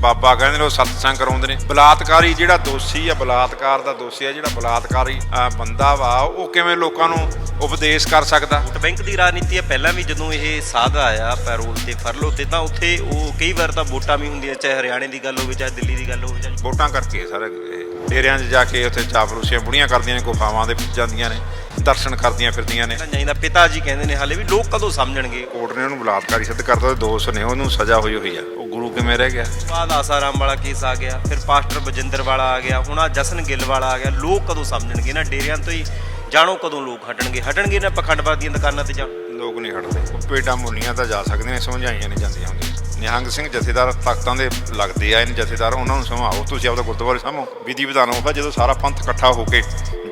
ਬਾਬਾ ਕਹਿੰਦੇ ਨੇ ਉਹ ਸਤਸੰਗ ਕਰਾਉਂਦੇ ਨੇ। ਬਲਾਤਕਾਰੀ ਜਿਹੜਾ ਦੋਸ਼ੀ ਆ ਬਲਾਤਕਾਰ ਦਾ ਦੋਸ਼ੀ ਆ ਜਿਹੜਾ ਬਲਾਤਕਾਰੀ ਬੰਦਾ ਵਾ ਉਹ ਕਿਵੇਂ ਲੋਕਾਂ ਨੂੰ ਉਪਦੇਸ਼ ਕਰ ਸਕਦਾ? ਵੋਟ ਬੈਂਕ ਦੀ ਰਾਜਨੀਤੀ ਹੈ ਪਹਿਲਾਂ ਵੀ ਜਦੋਂ ਇਹ ਸਾਧ ਆਇਆ ਪੈਰੋਲ ਤੇ ਫਰਲੋ ਤੇ ਤਾਂ ਉੱਥੇ ਉਹ ਕਈ ਵਾਰ ਤਾਂ ਵੋਟਾਂ ਵੀ ਹੁੰਦੀਆਂ ਚਾਹੇ ਹਰਿਆਣੇ ਦੀ ਗੱਲ ਹੋਵੇ ਚਾਹੇ ਦਿੱਲੀ ਦੀ ਗੱਲ ਹੋਵੇ ਚਾਹੇ ਵੋਟਾਂ ਕਰਕੇ ਸਾਰੇ ਡੇਰਿਆਂ 'ਚ ਜਾ ਕੇ ਉੱਥੇ ਚਾਪਲੂਸੀਆਂ ਬੁੜੀਆਂ ਕਰਦੀਆਂ ਨੇ ਗੁਫਾਵਾਂ ਦੇ ਵਿੱਚ ਜਾਂਦੀਆਂ ਨੇ। ਦਰਸ਼ਨ ਕਰਦੀਆਂ ਫਿਰਦੀਆਂ ਨੇ। ਚਾਹੀਦਾ ਪਿਤਾ ਜੀ ਕਹਿੰਦੇ ਨੇ ਹਾਲੇ ਵੀ ਲੋਕ ਕਦੋਂ ਸਮਝਣਗੇ? ਕੋਰਟ ਨੇ ਉਹਨੂੰ ਬਲਾਤਕਾਰੀ ਸਿੱਧ ਕਰਤਾ ਤੇ ਦੋਸ਼ ਨੇ ਉਹਨੂੰ ਸਜ਼ਾ ਹੋਈ ਹੋਈ ਆ। ਉਹ ਗੁਰੂ ਕਿਵੇਂ ਰਹਿ ਗਿਆ? ਬਾਅਦ ਆਸਾਰਾਮ ਵਾਲਾ ਕੇਸ ਆ ਗਿਆ ਫਿਰ ਪਾਸਟਰ ਬਜਿੰਦਰ ਵਾਲਾ ਆ ਗਿਆ ਹੁਣ ਆ ਜਸਨ ਗਿੱਲ ਵਾਲਾ ਆ ਗਿਆ ਲੋਕ ਕਦੋਂ ਸਮਝਣਗੇ? ਨਾ ਡੇਰਿਆਂ ਤੋਂ ਹੀ ਜਾਣੋ ਕਦੋਂ ਲੋਕ ਹਟਣਗੇ। ਹਟਣਗੇ ਨਾ ਪਖੰਡਵਾਦੀਆਂ ਦੁਕਾਨਾਂ ਤੇ ਜਾ? ਲੋਕ ਨਹੀਂ ਹਟਦੇ। ਪੇਟਾਂ ਮੁੰਨੀਆਂ ਤਾਂ ਜਾ ਸਕਦੇ ਨੇ ਸਮਝਾਈਆਂ ਨਹੀਂ ਜਾਂਦੀਆਂ ਹੁੰਦੀਆਂ। ਨਿਹੰਗ ਸਿੰਘ ਜਥੇਦਾਰ ਤਖਤਾਂ ਦੇ ਲੱਗਦੇ ਆ ਇਹਨ ਜਥੇਦਾਰ, ਉਹਨਾਂ ਨੂੰ ਸਮਝਾਓ ਤੁਸੀਂ ਆਪਦਾ ਗੁਰਦੁਆਰੇ ਸਾਹਮੋ ਵਿਧੀ ਵਿਧਾਨ ਹੋਗਾ ਜਦੋਂ ਸਾਰਾ ਪੰਥ ਇਕੱਠਾ ਹੋ ਕੇ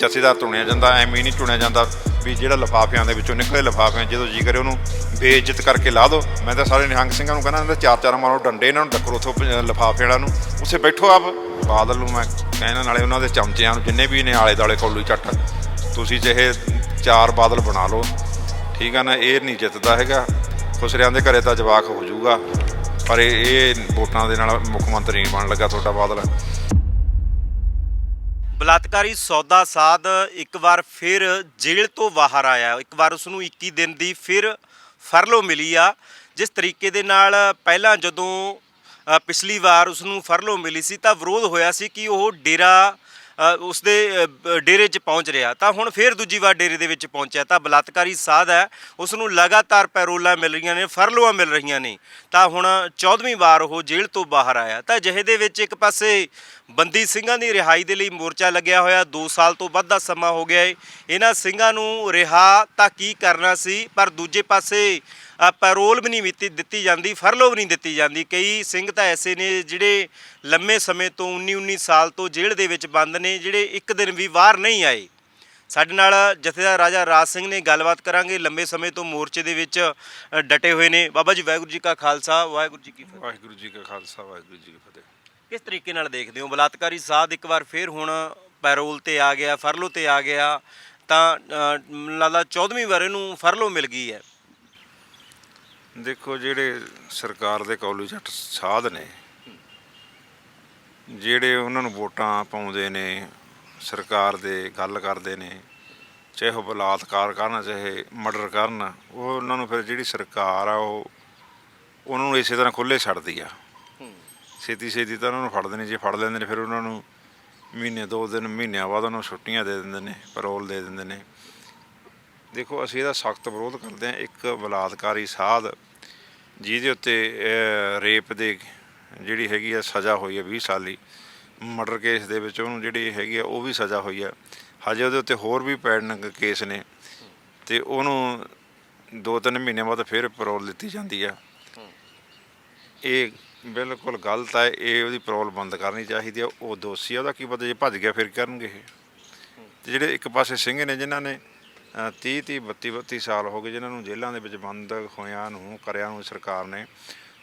ਜਥੇਦਾਰ ਚੁਣਿਆ ਜਾਂਦਾ, ਐਵੇਂ ਨਹੀਂ ਚੁਣਿਆ ਜਾਂਦਾ ਵੀ ਜਿਹੜਾ ਲਫਾਫਿਆਂ ਦੇ ਵਿੱਚੋਂ ਨਿਕਲੇ ਲਫਾਫਿਆਂ, ਜਦੋਂ ਜੀ ਕਰੇ ਉਹਨੂੰ ਬੇਇੱਜ਼ਤ ਕਰਕੇ ਲਾ ਦਿਓ ਮੈਂ ਤਾਂ ਸਾਰੇ ਨਿਹੰਗ ਸਿੰਘਾਂ ਨੂੰ ਕਹਿੰਦਾ, ਇਹਨਾਂ ਦੇ ਚਾਰ ਚਾਰ ਮਾਰੋ ਡੰਡੇ ਇਹਨਾਂ ਨੂੰ ਟੱਕਰੋ ਉਥੋਂ ਲਫਾਫੇ ਵਾਲਿਆਂ ਨੂੰ। ਉੱਥੇ ਬੈਠੋ ਆਪ। ਬਾਦਲ ਨੂੰ ਮੈਂ ਕਹਿਣਾ ਨਾਲੇ ਉਹਨਾਂ ਦੇ ਚਮਚਿਆਂ ਨੂੰ ਜਿੰਨੇ ਵੀ ਨੇ ਆਲੇ ਦਾਲੇ ਕੋਲੂ ਚੱਟ, ਤੁਸੀਂ ਚਾਹੇ ਚਾਰ ਬਾਦਲ ਬਣਾ ਲਓ, ਠੀਕ ਆ ਨਾ, ਇਹ ਨਹੀਂ ਜਿੱਤਦਾ ਹੈਗਾ। ਖੁਸਰਿਆਂ ਦੇ ਘਰੇ ਤਾਂ ਜਵਾਕ ਹੋ ਜਾਊਗਾ। ਪਰ ਇਹ ਵੋਟਾਂ ਦੇ ਨਾਲ ਮੁੱਖ ਮੰਤਰੀ ਨਹੀਂ ਬਣ ਲੱਗਾ ਤੁਹਾਡਾ ਬਾਦਲ। ਬਲਾਤਕਾਰੀ ਸੌਦਾ ਸਾਧ ਇੱਕ ਵਾਰ ਫਿਰ ਜੇਲ੍ਹ ਤੋਂ ਬਾਹਰ ਆਇਆ। ਇੱਕ ਵਾਰ ਉਸ ਨੂੰ 21 ਦਿਨ ਦੀ ਫਿਰ ਫਰਲੋ ਮਿਲੀ ਆ। ਜਿਸ ਤਰੀਕੇ ਦੇ ਨਾਲ ਪਹਿਲਾਂ ਜਦੋਂ ਪਿਛਲੀ ਵਾਰ ਉਸ ਨੂੰ ਫਰਲੋ ਮਿਲੀ ਸੀ ਤਾਂ ਵਿਰੋਧ ਹੋਇਆ ਸੀ ਕਿ ਉਹ ਡੇਰਾ ਉਸ ਦੇ ਡੇਰੇ 'ਚ ਪਹੁੰਚ ਰਿਹਾ। ਤਾਂ ਹੁਣ ਫਿਰ ਦੂਜੀ ਵਾਰ ਡੇਰੇ ਦੇ ਵਿੱਚ ਪਹੁੰਚਿਆ। ਤਾਂ ਬਲਾਤਕਾਰੀ ਸਾਧ ਹੈ। ਉਸ ਨੂੰ ਲਗਾਤਾਰ ਪੈਰੋਲਾਂ ਮਿਲ ਰਹੀਆਂ ਨੇ, ਫਰਲੋਆਂ ਮਿਲ ਰਹੀਆਂ ਨੇ। ਤਾਂ ਹੁਣ 14ਵੀਂ ਵਾਰ ਉਹ ਜੇਲ੍ਹ ਤੋਂ ਬਾਹਰ ਆਇਆ। ਤਾਂ ਜਿਹੇ ਦੇ ਵਿੱਚ ਇੱਕ ਪਾਸੇ ਬੰਦੀ ਸਿੰਘਾਂ ਦੀ ਰਿਹਾਈ ਦੇ ਲਈ ਮੋਰਚਾ ਲੱਗਿਆ ਹੋਇਆ। 2 ਸਾਲ ਤੋਂ ਵੱਧ ਦਾ ਸਮਾਂ ਹੋ ਗਿਆ ਏ। ਇਹਨਾਂ ਸਿੰਘਾਂ ਨੂੰ ਰਿਹਾ ਤਾਂ ਕੀ ਕਰਨਾ ਸੀ, ਪਰ ਦੂਜੇ ਪਾਸੇ ਪੈਰੋਲ ਵੀ ਨਹੀਂ ਦਿੱਤੀ ਦਿੱਤੀ ਜਾਂਦੀ, ਫਰਲੋ ਵੀ ਨਹੀਂ ਦਿੱਤੀ ਜਾਂਦੀ। ਕਈ ਸਿੰਘ ਤਾਂ ਐਸੇ ਨੇ ਜਿਹੜੇ ਲੰਮੇ ਸਮੇਂ ਤੋਂ 19 19 ਸਾਲ ਤੋਂ ਜੇਲ੍ਹ ਦੇ ਵਿੱਚ ਬੰਦ ਨੇ, ਜਿਹੜੇ ਇੱਕ ਦਿਨ ਵੀ ਬਾਹਰ ਨਹੀਂ ਆਏ। ਸਾਡੇ ਨਾਲ ਜਥੇਦਾਰ ਰਾਜਾ ਰਾਜ ਸਿੰਘ ਨੇ ਗੱਲਬਾਤ ਕਰਾਂਗੇ। ਲੰਬੇ ਸਮੇਂ ਤੋਂ ਮੋਰਚੇ ਦੇ ਵਿੱਚ ਡਟੇ ਹੋਏ ਨੇ। ਬਾਬਾ ਜੀ, ਵਾਹਿਗੁਰੂ ਜੀ ਕਾ ਖਾਲਸਾ। ਵਾਹਿਗੁਰੂ ਜੀ ਕੀ ਫਤਿਹ। ਵਾਹਿਗੁਰੂ ਜੀ ਕਾ ਖਾਲਸਾ, ਵਾਹਿਗੁਰੂ ਜੀ ਕੀ ਫਤਿਹ। ਕਿਸ ਤਰੀਕੇ ਨਾਲ ਦੇਖਦੇ ਹੋ? ਬਲਾਤਕਾਰੀ ਸਾਧ ਇੱਕ ਵਾਰ ਫੇਰ ਹੁਣ ਪੈਰੋਲ ਤੇ ਆ ਗਿਆ ਫਰਲੋ ਤੇ ਆ ਗਿਆ ਤਾਂ ਅ, ਲੱਗਦਾ 14ਵੀਂ ਵਾਰ ਇਹਨੂੰ ਫਰਲੋ ਮਿਲ ਗਈ ਹੈ। ਦੇਖੋ ਜਿਹੜੇ ਸਰਕਾਰ ਦੇ ਕੌਲੂ ਸਾਧ ਨੇ ਜਿਹੜੇ ਉਹਨਾਂ ਨੂੰ ਵੋਟਾਂ ਪਾਉਂਦੇ ਨੇ ਸਰਕਾਰ ਦੇ ਗੱਲ ਕਰਦੇ ਨੇ ਚਾਹੇ ਉਹ ਬਲਾਤਕਾਰ ਕਰਨ ਚਾਹੇ ਮਰਡਰ ਕਰਨ ਉਹ ਉਹਨਾਂ ਨੂੰ ਫਿਰ ਜਿਹੜੀ ਸਰਕਾਰ ਆ ਉਹ ਉਹਨਾਂ ਨੂੰ ਇਸੇ ਤਰ੍ਹਾਂ ਖੁੱਲੇ ਛੱਡਦੀ ਆ। ਛੇਤੀ ਛੇਤੀ ਤਾਂ ਉਹਨਾਂ ਨੂੰ ਫੜਦੇ ਨੇ ਜੇ ਫੜ ਲੈਂਦੇ ਨੇ ਫਿਰ ਉਹਨਾਂ ਨੂੰ ਮਹੀਨੇ, ਦੋ ਦਿਨ, ਮਹੀਨਿਆਂ ਬਾਅਦ ਉਹਨਾਂ ਨੂੰ ਛੁੱਟੀਆਂ ਦੇ ਦਿੰਦੇ ਨੇ ਪੈਰੋਲ ਦੇ ਦਿੰਦੇ ਨੇ। ਦੇਖੋ, ਅਸੀਂ ਇਹਦਾ ਸਖਤ ਵਿਰੋਧ ਕਰਦੇ ਹਾਂ। ਇੱਕ ਬਲਾਤਕਾਰੀ ਸਾਧ, ਜਿਹਦੇ ਉੱਤੇ ਰੇਪ ਦੇ ਜਿਹੜੀ ਹੈਗੀ ਆ, ਸਜ਼ਾ ਹੋਈ ਹੈ 20 ਸਾਲੀ ਮਰਡਰ ਕੇਸ ਦੇ ਵਿੱਚ ਉਹਨੂੰ ਜਿਹੜੀ ਹੈਗੀ ਆ, ਉਹ ਵੀ ਸਜ਼ਾ ਹੋਈ ਆ। ਹਜੇ ਉਹਦੇ ਉੱਤੇ ਹੋਰ ਵੀ ਪੈਂਡਿੰਗ ਕੇਸ ਨੇ ਤੇ ਉਹਨੂੰ ਦੋ ਤਿੰਨ ਮਹੀਨਿਆਂ ਬਾਅਦ ਫਿਰ ਪੈਰੋਲ ਦਿੱਤੀ ਜਾਂਦੀ ਆ। ਇਹ ਬਿਲਕੁਲ ਗਲਤ ਹੈ ਇਹ ਉਹਦੀ ਪਰੋਲ ਬੰਦ ਕਰਨੀ ਚਾਹੀਦੀ ਹੈ। ਉਹ ਦੋਸ਼ੀ ਆ ਉਹਦਾ ਕੀ ਪਤਾ ਜੇ ਭੱਜ ਗਿਆ ਫਿਰ ਕਰਨਗੇ ਇਹ। ਤੇ ਜਿਹੜੇ ਇੱਕ ਪਾਸੇ ਸਿੰਘ ਨੇ ਜਿਨ੍ਹਾਂ ਨੇ ਅ, 30 30 32 32 ਸਾਲ ਹੋ ਗਏ ਜਿਨ੍ਹਾਂ ਨੂੰ ਜੇਲ੍ਹਾਂ ਦੇ ਵਿੱਚ ਬੰਦ ਹੋਇਆਂ ਨੂੰ ਕਰਿਆ ਨੂੰ ਸਰਕਾਰ ਨੇ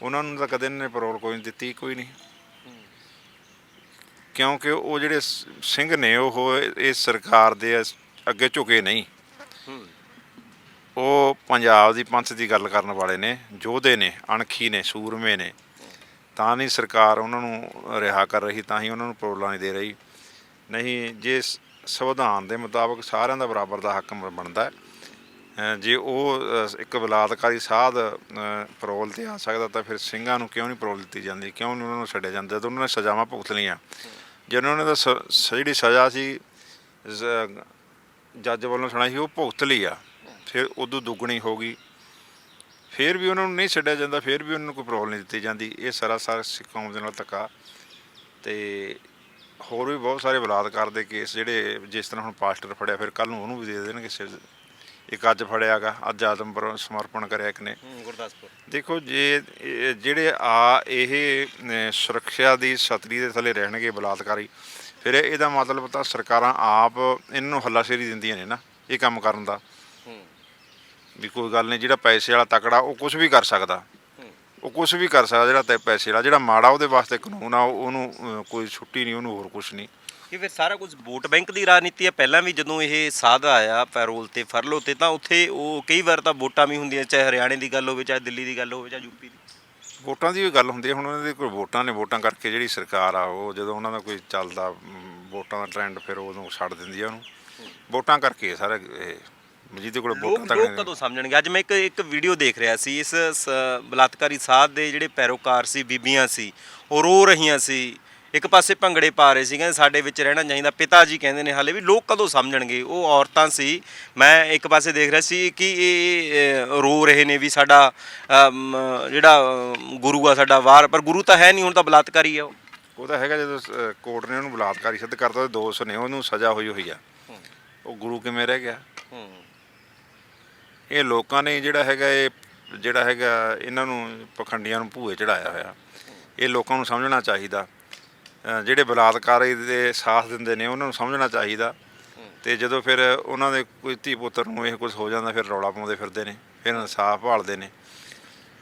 ਉਹਨਾਂ ਨੂੰ ਤਾਂ ਕਦੇ ਇਹਨਾਂ ਨੇ ਪਰੋਲ ਕੋਈ ਨਹੀਂ ਦਿੱਤੀ ਕੋਈ ਨਹੀਂ। ਕਿਉਂਕਿ ਉਹ ਜਿਹੜੇ ਸਿੰਘ ਨੇ ਉਹ ਇਸ ਸਰਕਾਰ ਦੇ ਅੱਗੇ ਝੁਕੇ ਨਹੀਂ। ਉਹ ਪੰਜਾਬ ਦੀ ਪੰਥ ਦੀ ਗੱਲ ਕਰਨ ਵਾਲੇ ਨੇ, ਯੋਧੇ ਨੇ, ਅਣਖੀ ਨੇ, ਸੂਰਮੇ ਨੇ। ਤਾਂ ਨਹੀਂ ਸਰਕਾਰ ਉਹਨਾਂ ਨੂੰ ਰਿਹਾ ਕਰ ਰਹੀ, ਤਾਂ ਹੀ ਉਹਨਾਂ ਨੂੰ ਪੈਰੋਲਾਂ ਨਹੀਂ ਦੇ ਰਹੀ। ਨਹੀਂ, ਜੇ ਸੰਵਿਧਾਨ ਦੇ ਮੁਤਾਬਕ ਸਾਰਿਆਂ ਦਾ ਬਰਾਬਰ ਦਾ ਹੱਕ ਬਣਦਾ ਜੇ ਉਹ ਇੱਕ ਬਲਾਤਕਾਰੀ ਸਾਧ ਪਰੋਲ ਤੇ ਆ ਸਕਦਾ, ਤਾਂ ਫਿਰ ਸਿੰਘਾਂ ਨੂੰ ਕਿਉਂ ਨਹੀਂ ਪਰੋਲ ਦਿੱਤੀ ਜਾਂਦੀ? ਕਿਉਂ ਨਹੀਂ ਉਹਨਾਂ ਨੂੰ ਛੱਡਿਆ ਜਾਂਦਾ? ਜਦੋਂ ਉਹਨਾਂ ਨੇ ਸਜ਼ਾਵਾਂ ਭੁਗਤ ਲਈਆਂ। ਜੇ ਉਹਨਾਂ ਨੇ ਸ- ਸ- ਜਿਹੜੀ ਸਜ਼ਾ ਸੀ ਜੱਜ ਵੱਲੋਂ ਸੁਣਾਈ ਸੀ, ਉਹ ਭੁਗਤ ਲਈ ਆ। ਫਿਰ ਉਦੋਂ ਦੁੱਗਣੀ ਹੋ ਗਈ। ਫਿਰ ਵੀ ਉਹਨਾਂ ਨੂੰ ਨਹੀਂ ਛੱਡਿਆ ਜਾਂਦਾ ਫਿਰ ਵੀ ਉਹਨਾਂ ਨੂੰ ਕੋਈ ਪੈਰੋਲ ਨਹੀਂ ਦਿੱਤੀ ਜਾਂਦੀ। ਇਹ ਸਰਾਸਰ ਸਿੱਖ ਕੌਮ ਦੇ ਨਾਲ ਧੱਕਾ। ਤੇ ਹੋਰ ਵੀ ਬਹੁਤ ਸਾਰੇ ਬਲਾਤਕਾਰ ਦੇ ਕੇਸ ਜਿਹੜੇ ਜਿਸ ਤਰ੍ਹਾਂ ਹੁਣ ਪਾਸਟਰ ਫੜਿਆ ਫਿਰ ਕੱਲ ਨੂੰ ਉਹਨੂੰ ਵੀ ਦੇ ਦੇਣਗੇ ਸ- ਇੱਕ ਅੱਜ ਫੜਿਆਗਾ ਅੱਜ ਆਦਮਪੁਰ ਸਮਰਪਣ ਕਰਿਆ ਇੱਕ ਨੇ। ਗੁਰਦਾਸਪੁਰ। ਦੇਖੋ ਜੇ ਇਹ ਜਿਹੜੇ ਆ ਇਹ ਅਹ, ਸੁਰੱਖਿਆ ਦੀ ਛਤਰੀ ਦੇ ਥੱਲੇ ਰਹਿਣਗੇ ਬਲਾਤਕਾਰੀ ਫਿਰ ਇਹਦਾ ਮਤਲਬ ਤਾਂ ਸਰਕਾਰਾਂ ਆਪ ਇਹਨਾਂ ਨੂੰ ਹੱਲਾਸ਼ੇਰੀ ਦਿੰਦੀਆਂ ਨੇ ਨਾ ਇਹ ਕੰਮ ਕਰਨ ਦਾ। ਵੀ ਕੋਈ ਗੱਲ ਨਹੀਂ ਜਿਹੜਾ ਪੈਸੇ ਵਾਲਾ ਤਕੜਾ ਉਹ ਕੁਝ ਵੀ ਕਰ ਸਕਦਾ। ਉਹ ਕੁਝ ਵੀ ਕਰ ਸਕਦਾ ਜਿਹੜਾ ਤੇ ਪੈਸੇ ਵਾਲਾ ਜਿਹੜਾ ਮਾੜਾ ਉਹਦੇ ਵਾਸਤੇ ਕਾਨੂੰਨ ਆ ਉਹ- ਉਹਨੂੰ ਅਹ, ਕੋਈ ਛੁੱਟੀ ਨਹੀਂ ਉਹਨੂੰ ਹੋਰ ਕੁਝ ਨਹੀਂ। ਕਿ ਫਿਰ ਸਾਰਾ ਕੁਝ ਵੋਟ ਬੈਂਕ ਦੀ ਰਾਜਨੀਤੀ ਹੈ। ਪਹਿਲਾਂ ਵੀ ਜਦੋਂ ਇਹ ਸਾਧ ਆਇਆ ਪੈਰੋਲ ਤੇ ਫਰਲੋ ਤੇ ਤਾਂ ਉੱਥੇ ਉਹ ਕਈ ਵਾਰ ਤਾਂ ਵੋਟਾਂ ਵੀ ਹੁੰਦੀਆਂ ਚਾਹੇ ਹਰਿਆਣੇ ਦੀ ਗੱਲ ਹੋਵੇ ਚਾਹੇ ਦਿੱਲੀ ਦੀ ਗੱਲ ਹੋਵੇ ਚਾਹੇ ਯੂਪੀ ਦੀ। ਵੋਟਾਂ ਦੀ ਵੀ ਗੱਲ ਹੁੰਦੀ ਹੈ। ਹੁਣ ਉਹਨਾਂ ਦੇ ਕੋਈ ਵੋਟਾਂ ਨੇ ਵੋਟਾਂ ਕਰਕੇ ਜਿਹੜੀ ਸਰਕਾਰ ਆ ਉਹ ਜਦੋਂ ਉਹਨਾਂ ਦਾ ਕੋਈ ਚੱਲਦਾ ਮ, ਵੋਟਾਂ ਦਾ ਟ੍ਰੈਂਡ ਫਿਰ ਉਦੋਂ ਛੱਡ ਦਿੰਦੀ ਆ ਉਹਨੂੰ। ਵੋਟਾਂ ਕਰਕੇ ਸਾਰਾ ਇਹ ਜਿਹਦੇ ਕੋਲ ਵੋਟਾਂ ਲੋਕ ਤੱਕ ਲੋਕ ਕਦੋਂ ਸਮਝਣਗੇ? ਅੱਜ ਮੈਂ ਇੱਕ ਇੱਕ ਵੀਡੀਓ ਦੇਖ ਰਿਹਾ ਸੀ ਇਸ ਸ- ਬਲਾਤਕਾਰੀ ਸਾਧ ਦੇ ਜਿਹੜੇ ਪੈਰੋਕਾਰ ਸੀ ਬੀਬੀਆਂ ਸੀ ਉਹ ਰੋ ਰਹੀਆਂ ਸੀ। ਇੱਕ ਪਾਸੇ ਭੰਗੜੇ ਪਾ ਰਹੇ ਸੀ ਕਹਿੰਦੇ ਸਾਡੇ ਵਿੱਚ ਰਹਿਣਾ ਚਾਹੀਦਾ। ਪਿਤਾ ਜੀ ਕਹਿੰਦੇ ਨੇ ਹਾਲੇ ਵੀ ਲੋਕ ਕਦੋਂ ਸਮਝਣਗੇ? ਉਹ ਔਰਤਾਂ ਸੀ। ਮੈਂ ਇੱਕ ਪਾਸੇ ਦੇਖ ਰਿਹਾ ਸੀ ਕਿ ਇਹ ਰੋ ਰਹੇ ਨੇ ਵੀ ਸਾਡਾ ਅਮ, ਜਿਹੜਾ ਗੁਰੂ ਆ ਸਾਡਾ ਵਾਰ। ਪਰ ਗੁਰੂ ਤਾਂ ਹੈ ਨਹੀਂ ਹੁਣ ਤਾਂ ਬਲਾਤਕਾਰੀ ਆ ਉਹ। ਉਹ ਤਾਂ ਹੈਗਾ ਜਦੋਂ ਕੋਰਟ ਨੇ ਉਹਨੂੰ ਬਲਾਤਕਾਰੀ ਸਿੱਧ ਕਰਤਾ ਉਹਦੇ ਦੋਸ਼ ਨੇ ਉਹਨੂੰ ਸਜ਼ਾ ਹੋਈ ਹੋਈ ਆ। ਉਹ ਗੁਰੂ ਕਿਵੇਂ ਰਹਿ ਗਿਆ? ਇਹ ਲੋਕਾਂ ਨੇ ਜਿਹੜਾ ਹੈਗਾ ਇਹ, ਜਿਹੜਾ ਹੈਗਾ ਇਹਨਾਂ ਨੂੰ ਪਖੰਡੀਆਂ ਨੂੰ ਭੂਏ ਚੜਾਇਆ ਹੋਇਆ। ਇਹ ਲੋਕਾਂ ਨੂੰ ਸਮਝਣਾ ਚਾਹੀਦਾ। ਜਿਹੜੇ ਬਲਾਤਕਾਰੀ ਦੇ ਸਾਥ ਦਿੰਦੇ ਨੇ, ਉਹਨਾਂ ਨੂੰ ਸਮਝਣਾ ਚਾਹੀਦਾ। ਤੇ ਜਦੋਂ ਫਿਰ ਉਹਨਾਂ ਦੇ ਕੋਈ ਧੀ ਪੁੱਤਰ ਨੂੰ ਇਹ ਕੁਝ ਹੋ ਜਾਂਦਾ, ਫਿਰ ਰੌਲਾ ਪਾਉਂਦੇ ਫਿਰਦੇ ਨੇ, ਫਿਰ ਇਨਸਾਫ ਭਾਲਦੇ ਨੇ।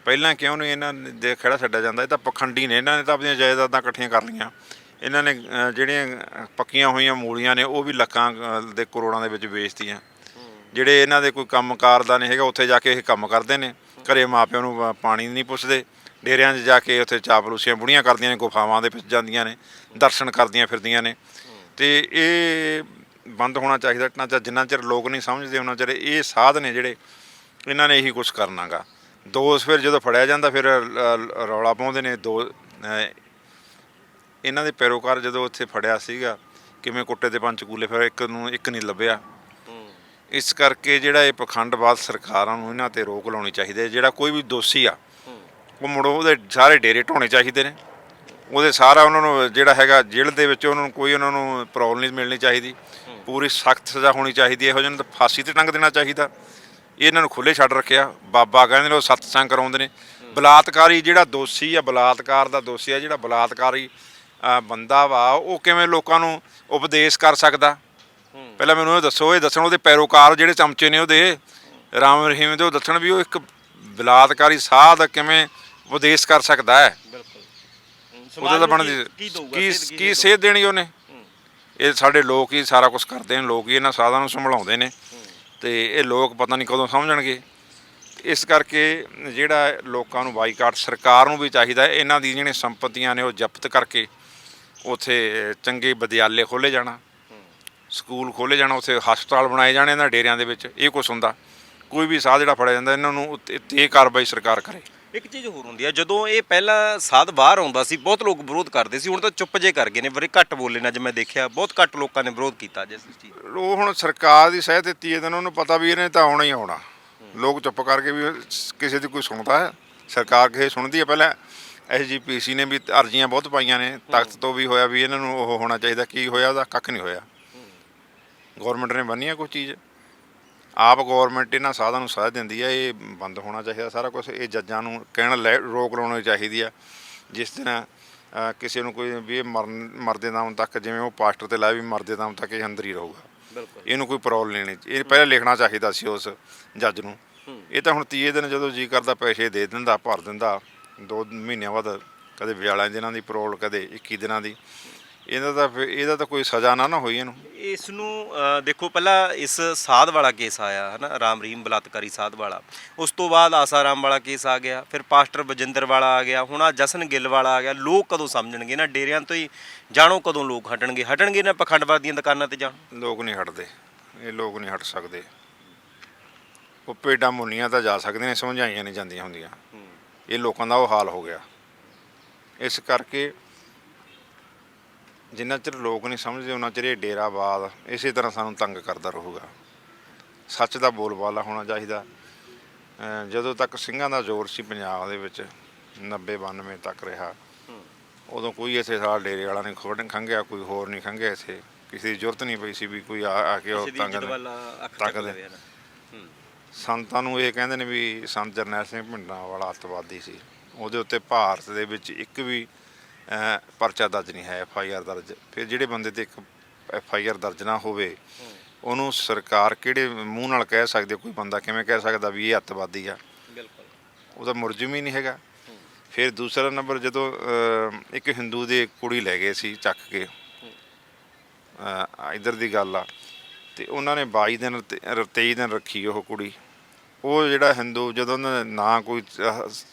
ਪਹਿਲਾਂ ਕਿਉਂ ਨਹੀਂ ਇਹਨਾਂ ਦੇ ਖੜਾ ਛੱਡਿਆ ਜਾਂਦਾ? ਇਹ ਤਾਂ ਪਖੰਡੀ ਨੇ, ਇਹਨਾਂ ਨੇ ਤਾਂ ਆਪਣੀਆਂ ਜਾਇਦਾਦਾਂ ਇਕੱਠੀਆਂ ਕਰ ਲਈਆਂ। ਇਹਨਾਂ ਨੇ ਜਿਹੜੀਆਂ ਪੱਕੀਆਂ ਹੋਈਆਂ ਮੂਲੀਆਂ ਨੇ, ਉਹ ਵੀ ਲੱਖਾਂ ਦੇ ਕਰੋੜਾਂ ਦੇ ਵਿੱਚ ਵੇਚਤੀਆਂ। ਜਿਹੜੇ ਇਹਨਾਂ ਦੇ ਕੋਈ ਕੰਮਕਾਰ ਦਾ ਨਹੀਂ ਹੈਗਾ, ਉੱਥੇ ਜਾ ਕੇ ਇਹ ਕੰਮ ਕਰਦੇ ਨੇ। ਘਰੇ ਮਾਪਿਆਂ ਨੂੰ ਪਾਣੀ ਨਹੀਂ ਪੁੱਛਦੇ। ਡੇਰਿਆਂ 'ਚ ਜਾ ਕੇ ਉੱਥੇ ਚਾਪਲੂਸੀਆਂ ਬੁੜੀਆਂ ਕਰਦੀਆਂ ਨੇ, ਗੁਫਾਵਾਂ ਦੇ ਵਿੱਚ ਜਾਂਦੀਆਂ ਨੇ, ਦਰਸ਼ਨ ਕਰਦੀਆਂ ਫਿਰਦੀਆਂ ਨੇ। ਤੇ ਇਹ ਬੰਦ ਹੋਣਾ ਚਾਹੀਦਾ, ਨਾ ਚਿਰ ਜਿੰਨਾ ਚਿਰ ਲੋਕ ਨਹੀਂ ਸਮਝਦੇ, ਉਹਨਾਂ ਚਿਰ ਇਹ ਸਾਧ ਨੇ ਜਿਹੜੇ ਇਹਨਾਂ ਨੇ ਇਹੀ ਕੁਝ ਕਰਨਾਗਾ। ਦੋਸ਼ ਫਿਰ ਜਦੋਂ ਫੜਿਆ ਜਾਂਦਾ, ਫਿਰ ਰੌਲਾ ਪਾਉਂਦੇ ਨੇ। ਦੋ ਇਹਨਾਂ ਦੇ ਪੈਰੋਕਾਰ ਜਦੋਂ ਉੱਥੇ ਫੜਿਆ ਸੀਗਾ, ਕਿਵੇਂ ਕੁੱਟੇ ਦੇ ਪੰਚਕੂਲੇ, ਫਿਰ ਇੱਕ ਨੂੰ ਇੱਕ ਨਹੀਂ ਲੱਭਿਆ। ਇਸ ਕਰਕੇ ਜਿਹੜਾ ਇਹ ਪਖੰਡਵਾਦ ਸਰਕਾਰਾਂ ਨੂੰ ਇਹਨਾਂ ਤੇ ਰੋਕ ਲਾਉਣੀ ਚਾਹੀਦੀ ਹੈ। ਜਿਹੜਾ ਕੋਈ ਵੀ ਦੋਸ਼ੀ ਆ, ਉਹ ਮੁੜੋ ਉਹਦੇ ਸਾਰੇ ਡੇਰੇ ਢੋਣੇ ਚਾਹੀਦੇ ਨੇ। ਉਹਦੇ ਸਾਰਾ ਉਹਨਾਂ ਨੂੰ ਜਿਹੜਾ ਹੈਗਾ ਜੇਲ੍ਹ ਦੇ ਵਿੱਚ ਉਹਨਾਂ ਨੂੰ ਕੋਈ ਉਹਨਾਂ ਨੂੰ ਪ੍ਰੋਬਲਮ ਨਹੀਂ ਮਿਲਣੀ ਚਾਹੀਦੀ। ਪੂਰੀ ਸਖਤ ਸਜ਼ਾ ਹੋਣੀ ਚਾਹੀਦੀ ਹੈ। ਇਹੋ ਜਿਹੇ ਨੂੰ ਫਾਂਸੀ ਤੇ ਟੰਗ ਦੇਣਾ ਚਾਹੀਦਾ। ਇਹਨਾਂ ਨੂੰ ਖੁੱਲੇ ਛੱਡ ਰੱਖਿਆ। ਬਾਬਾ ਕਹਿੰਦੇ ਨੇ ਉਹ ਸਤਸੰਗ ਕਰਾਉਂਦੇ ਨੇ। ਬਲਾਤਕਾਰੀ ਜਿਹੜਾ ਦੋਸ਼ੀ ਆ, ਬਲਾਤਕਾਰ ਦਾ ਦੋਸ਼ੀ ਆ, ਜਿਹੜਾ ਬਲਾਤਕਾਰੀ ਬੰਦਾ ਵਾ, ਉਹ ਕਿਵੇਂ ਲੋਕਾਂ ਨੂੰ ਉਪਦੇਸ਼ ਕਰ ਸਕਦਾ? ਪਹਿਲਾਂ ਮੈਨੂੰ ਇਹ ਦੱਸੋ ਇਹ ਦੱਸਣ ਉਹਦੇ ਪੈਰੋਕਾਰ ਜਿਹੜੇ ਚਮਚੇ ਨੇ ਉਹਦੇ ਰਾਮ ਰਹੀਮ ਦੇ ਉਹ ਦੱਸਣ ਵੀ ਉਹ ਇੱਕ ਬਲਾਤਕਾਰੀ ਸਾਧ ਕਿਵੇਂ ਉਪਦੇਸ਼ ਕਰ ਸਕਦਾ ਹੈ। ਉਹਦਾ ਤਾਂ ਬਣਦੀ ਕੀ ਕੀ ਸੇਧ ਦੇਣੀ ਉਹਨੇ? ਇਹ ਸਾਡੇ ਲੋਕ ਹੀ ਸਾਰਾ ਕੁਝ ਕਰਦੇ ਨੇ ਲੋਕ ਹੀ ਇਹਨਾਂ ਸਾਧਾਂ ਨੂੰ ਸੰਭਲਾਉਂਦੇ ਨੇ। ਤੇ ਇਹ ਲੋਕ ਪਤਾ ਨਹੀਂ ਕਦੋਂ ਸਮਝਣਗੇ। ਇਸ ਕਰਕੇ ਜਿਹੜਾ ਲੋਕਾਂ ਨੂੰ ਬਾਈਕਾਟ ਸਰਕਾਰ ਨੂੰ ਵੀ ਚਾਹੀਦਾ ਇਹਨਾਂ ਦੀ ਜਿਹੜੀਆਂ ਸੰਪਤੀਆਂ ਨੇ ਉਹ ਜ਼ਬਤ ਕਰਕੇ ਉਥੇ ਚੰਗੇ ਵਿਦਿਆਲੇ ਖੋਲੇ ਜਾਣਾ। ਸਕੂਲ ਖੋਲੇ ਜਾਣਾ ਉੱਥੇ ਹਸਪਤਾਲ ਬਣਾਏ ਜਾਣੇ ਇਹਨਾਂ ਡੇਰਿਆਂ ਦੇ ਵਿੱਚ ਇਹ ਕੁਝ ਹੁੰਦਾ। ਕੋਈ ਵੀ ਸਾਧ ਜਿਹੜਾ ਫੜਿਆ ਜਾਂਦਾ ਇਹਨਾਂ ਨੂੰ ਤੇ ਕਾਰਵਾਈ ਸਰਕਾਰ ਕਰੇ। ਇੱਕ ਚੀਜ਼ ਹੋਰ ਹੁੰਦੀ ਆ ਜਦੋਂ ਇਹ ਪਹਿਲਾਂ ਸਾਧ ਬਾਹਰ ਆਉਂਦਾ ਸੀ ਬਹੁਤ ਲੋਕ ਵਿਰੋਧ ਕਰਦੇ ਸੀ ਹੁਣ ਤਾਂ ਚੁੱਪ ਜੇ ਕਰ ਗਏ ਨੇ ਬੜੇ ਘੱਟ ਬੋਲੇ ਨੇ ਅੱਜ ਮੈਂ ਦੇਖਿਆ ਬਹੁਤ ਘੱਟ ਲੋਕਾਂ ਨੇ ਵਿਰੋਧ ਕੀਤਾ ਜਿਸ ਚੀਜ਼। ਉਹ ਹੁਣ ਸਰਕਾਰ ਦੀ ਸਹਿ ਦਿੱਤੀ ਹੈ ਤਾਂ ਉਹਨੂੰ ਪਤਾ ਵੀ ਇਹਨੇ ਤਾਂ ਆਉਣਾ ਹੀ ਆਉਣਾ। ਲੋਕ ਚੁੱਪ ਕਰਕੇ ਵੀ ਕਿਸੇ ਦੀ ਕੋਈ ਸੁਣਦਾ ਹੈ ਸਰਕਾਰ ਕਿਸੇ ਸੁਣਦੀ ਹੈ ਪਹਿਲਾਂ ਐਸਜੀਪੀਸੀ ਨੇ ਵੀ ਅਰਜ਼ੀਆਂ ਬਹੁਤ ਪਾਈਆਂ ਨੇ ਤਖਤ ਤੋਂ ਵੀ ਹੋਇਆ ਵੀ ਇਹਨਾਂ ਨੂੰ ਉਹ ਹੋਣਾ ਚਾਹੀਦਾ ਕੀ ਹੋਇਆ ਉਹਦਾ ਕੱਖ ਨਹੀਂ ਹੋਇਆ। ਗਵਰਨਮੈਂਟ ਨੇ ਬੰਨੀ ਹੈ ਕੋਈ ਚੀਜ਼। ਆਪ ਗਵਰਨਮੈਂਟ ਇਹਨਾਂ ਸਾਧਾਂ ਨੂੰ ਸਾਧ ਦਿੰਦੀ ਹੈ ਇਹ ਬੰਦ ਹੋਣਾ ਚਾਹੀਦਾ ਸਾਰਾ ਕੁਝ ਇਹ ਜੱਜਾਂ ਨੂੰ ਕਹਿਣ ਲੈ ਰੋਕ ਲਾਉਣੀ ਚਾਹੀਦੀ ਆ। ਜਿਸ ਤਰ੍ਹਾਂ ਕਿਸੇ ਨੂੰ ਕੋਈ ਵੀ ਮਰਨ ਮਰਦੇ ਦਮ ਤੱਕ ਜਿਵੇਂ ਉਹ ਪਾਸਟਰ ਤੇ ਲਾਇਆ ਵੀ ਮਰਦੇ ਦਮ ਤੱਕ ਇਹ ਅੰਦਰ ਹੀ ਰਹੂਗਾ। ਇਹਨੂੰ ਕੋਈ ਪ੍ਰੋਬਲਮ ਨਹੀਂ ਲੈਣੀ। ਇਹ ਪਹਿਲਾਂ ਲਿਖਣਾ ਚਾਹੀਦਾ ਸੀ ਉਸ ਜੱਜ ਨੂੰ। ਇਹ ਤਾਂ ਹੁਣ ਤੀਏ ਦਿਨ ਜਦੋਂ ਜੀ ਕਰਦਾ ਪੈਸੇ ਦੇ ਦਿੰਦਾ ਭਰ ਦਿੰਦਾ ਦੋ ਮਹੀਨਿਆਂ ਬਾਅਦ ਕਦੇ ਵਿਆਲਾਂ ਦਿਨਾਂ ਦੀ ਪਰੋਲ ਕਦੇ 21 ਦਿਨਾਂ ਦੀ। ਇਹਦਾ ਤਾਂ ਫਿਰ- ਇਹਦਾ ਤਾਂ ਕੋਈ ਸਜ਼ਾ ਨਾ ਨਾ ਹੋਈ ਇਹਨੂੰ। ਇਸ ਨੂੰ ਅ, ਦੇਖੋ ਪਹਿਲਾਂ ਇਸ ਸਾਧ ਵਾਲਾ ਕੇਸ ਆਇਆ ਹਨਾ ਰਾਮ ਰਹੀਮ ਬਲਾਤਕਾਰੀ ਸਾਧ ਵਾਲਾ। ਉਸ ਤੋਂ ਬਾਅਦ ਆਸਾਰਾਮ ਵਾਲਾ ਕੇਸ ਆ ਗਿਆ ਫਿਰ ਪਾਸਟਰ ਬਜਿੰਦਰ ਵਾਲਾ ਆ ਗਿਆ ਹੁਣ ਆ ਜਸਨ ਗਿੱਲ ਵਾਲਾ ਆ ਗਿਆ। ਲੋਕ ਕਦੋਂ ਸਮਝਣਗੇ ਨਾ ਡੇਰਿਆਂ ਤੋਂ ਹੀ ਜਾਣੋ ਕਦੋਂ ਲੋਕ ਹਟਣਗੇ। ਹਟਣਗੇ ਨਾ ਪਖੰਡਵਾਦ ਦੀਆਂ ਦੁਕਾਨਾਂ ਤੇ ਜਾਣ। ਲੋਕ ਨਹੀਂ ਹਟਦੇ ਇਹ ਲੋਕ ਨਹੀਂ ਹਟ ਸਕਦੇ। ਉਹ ਪੇਡਾਂ ਮੁੰਨੀਆਂ ਤਾਂ ਜਾ ਸਕਦੇ ਨੇ ਸਮਝਾਈਆਂ ਨਹੀਂ ਜਾਂਦੀਆਂ ਹੁੰਦੀਆਂ। ਇਹ ਲੋਕਾਂ ਦਾ ਉਹ ਹਾਲ ਹੋ ਗਿਆ। ਇਸ ਕਰਕੇ ਜਿੰਨਾ ਚਿਰ ਲੋਕ ਨਹੀਂ ਸਮਝਦੇ ਉਹਨਾਂ ਚਿਰ ਇਹ ਡੇਰਾਵਾਦ ਇਸੇ ਤਰ੍ਹਾਂ ਸਾਨੂੰ ਤੰਗ ਕਰਦਾ ਰਹੂਗਾ। ਸੱਚ ਦਾ ਬੋਲਬਾਲਾ ਹੋਣਾ ਚਾਹੀਦਾ। ਜਦੋਂ ਤੱਕ ਸਿੰਘਾਂ ਦਾ ਜ਼ੋਰ ਸੀ ਪੰਜਾਬ ਦੇ ਵਿੱਚ 90 92 ਤੱਕ ਰਿਹਾ ਉਦੋਂ ਕੋਈ ਇੱਥੇ ਸਾਲ ਡੇਰੇ ਵਾਲਾ ਨਹੀਂ ਖੋੜਨ ਖੰਗਿਆ ਕੋਈ ਹੋਰ ਨਹੀਂ ਖੰਗਿਆ ਇੱਥੇ। ਕਿਸੇ ਦੀ ਜ਼ਰੂਰਤ ਨਹੀਂ ਪਈ ਸੀ ਵੀ ਕੋਈ ਆ ਆ ਕੇ ਉਹ ਤੰਗ ਇੱਜ਼ਤ ਵੱਲ ਅੱਖ ਤੱਕ ਚੱਕ ਦੇ। ਲਵੇ ਨਾ। ਸੰਤਾਂ ਨੂੰ ਇਹ ਕਹਿੰਦੇ ਨੇ ਵੀ ਸੰਤ ਜਰਨੈਲ ਸਿੰਘ ਭਿੰਡਰਾਂ ਵਾਲਾ ਅੱਤਵਾਦੀ ਸੀ। ਉਹਦੇ ਉੱਤੇ ਭਾਰਤ ਦੇ ਵਿੱਚ ਇੱਕ ਵੀ ਪਰਚਾ ਦਰਜ ਨਹੀਂ ਹੈ ਐਫ ਆਈ ਆਰ ਦਰਜ। ਫਿਰ ਜਿਹੜੇ ਬੰਦੇ ਤੇ ਇੱਕ ਐਫ ਆਈ ਆਰ ਦਰਜ ਨਾ ਹੋਵੇ ਉਹਨੂੰ ਸਰਕਾਰ ਕਿਹੜੇ ਮੂੰਹ ਨਾਲ ਕਹਿ ਸਕਦੀ? ਕੋਈ ਬੰਦਾ ਕਿਵੇਂ ਕਹਿ ਸਕਦਾ ਵੀ ਇਹ ਅੱਤਵਾਦੀ ਆ? ਬਿਲਕੁਲ। ਉਹਦਾ ਮੁਰਜਮ ਹੀ ਨਹੀਂ ਹੈਗਾ। ਫਿਰ ਦੂਸਰਾ ਨੰਬਰ ਜਦੋਂ ਇੱਕ ਹਿੰਦੂ ਦੀ ਕੁੜੀ ਲੈ ਗਏ ਸੀ ਚੱਕ ਕੇ ਇੱਧਰ ਦੀ ਗੱਲ ਆ ਤੇ ਉਹਨਾਂ ਨੇ 22 ਦਿਨ ਤੇ- ਰ- 23 ਦਿਨ ਰੱਖੀ ਉਹ ਕੁੜੀ। ਉਹ ਜਿਹੜਾ ਹਿੰਦੂ ਜਦੋਂ ਉਹਨਾਂ ਨੇ ਨਾ ਕੋਈ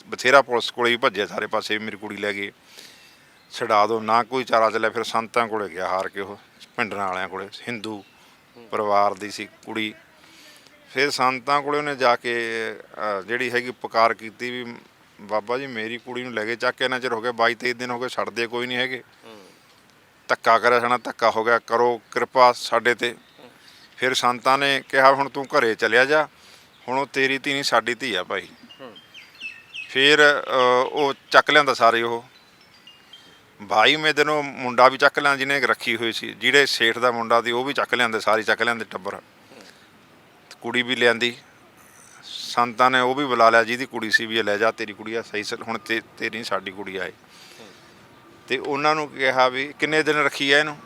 ਬਥੇਰਾ ਪੁਲਿਸ ਕੋਲੇ ਹੀ ਭੱਜੇ ਸਾਰੇ ਪਾਸੇ ਮੇਰੀ ਕੁੜੀ ਲੈ ਗਏ ਛਡਾ ਦੋ ਨਾ ਕੋਈ ਚਾਰਾ ਚੱਲਿਆ ਫਿਰ ਸੰਤਾਂ ਕੋਲੇ ਗਿਆ ਹਾਰ ਕੇ ਉਹ ਪਿੰਡਰਾਂ ਵਾਲਿਆਂ ਕੋਲੇ ਹਿੰਦੂ ਪਰਿਵਾਰ ਦੀ ਸੀ ਕੁੜੀ। ਫਿਰ ਸੰਤਾਂ ਕੋਲੇ ਉਹਨੇ ਜਾ ਕੇ ਜਿਹੜੀ ਹੈਗੀ ਪੁਕਾਰ ਕੀਤੀ ਵੀ ਬਾਬਾ ਜੀ ਮੇਰੀ ਕੁੜੀ ਨੂੰ ਲੈ ਕੇ ਚੱਕ ਕੇ ਇੰਨਾ ਚਿਰ ਹੋ ਗਿਆ 22 23 ਦਿਨ ਹੋ ਗਏ ਛੱਡਦੇ ਕੋਈ ਨਹੀਂ ਹੈਗੇ। ਧੱਕਾ ਕਰਿਆ ਸਾਡਾ ਧੱਕਾ ਹੋ ਗਿਆ ਕਰੋ ਕਿਰਪਾ ਸਾਡੇ ਤੇ। ਫਿਰ ਸੰਤਾਂ ਨੇ ਕਿਹਾ ਹੁਣ ਤੂੰ ਘਰੇ ਚਲਿਆ ਜਾ ਹੁਣ ਉਹ ਤੇਰੀ ਧੀ ਨਹੀਂ ਸਾਡੀ ਧੀ ਆ ਭਾਈ। ਫਿਰ ਉਹ ਚੱਕ ਲਿਆਂਦਾ ਸਾਰੇ ਉਹ। ਭਾਈ ਮੇਰੇ ਨੂੰ ਮੁੰਡਾ ਵੀ ਚੱਕ ਲਿਆ, ਜਿਹਨੇ ਰੱਖੀ ਹੋਈ ਸੀ। ਜਿਹੜੇ ਸੇਠ ਦਾ ਮੁੰਡਾ ਸੀ, ਉਹ ਵੀ ਚੱਕ ਲਿਆਂਦੇ, ਸਾਰੇ ਚੱਕ ਲਿਆਂਦੇ ਟੱਬਰ। ਕੁੜੀ ਵੀ ਲਿਆਂਦੀ। ਸੰਤਾਂ ਨੇ ਉਹ ਵੀ ਬੁਲਾ ਲਿਆ, ਜਿਹਦੀ ਕੁੜੀ ਸੀ ਵੀ ਇਹ ਲੈ ਜਾ, ਤੇਰੀ ਕੁੜੀ ਆ, ਸਹੀ ਸਲ, ਹੁਣ ਤੇ, ਤੇਰੀ ਸਾਡੀ ਕੁੜੀ ਆਏ ਤੇ ਉਹਨਾਂ ਨੂੰ ਕਿਹਾ ਵੀ, ਕਿੰਨੇ ਦਿਨ ਰੱਖੀ ਆ ਇਹਨੂੰ?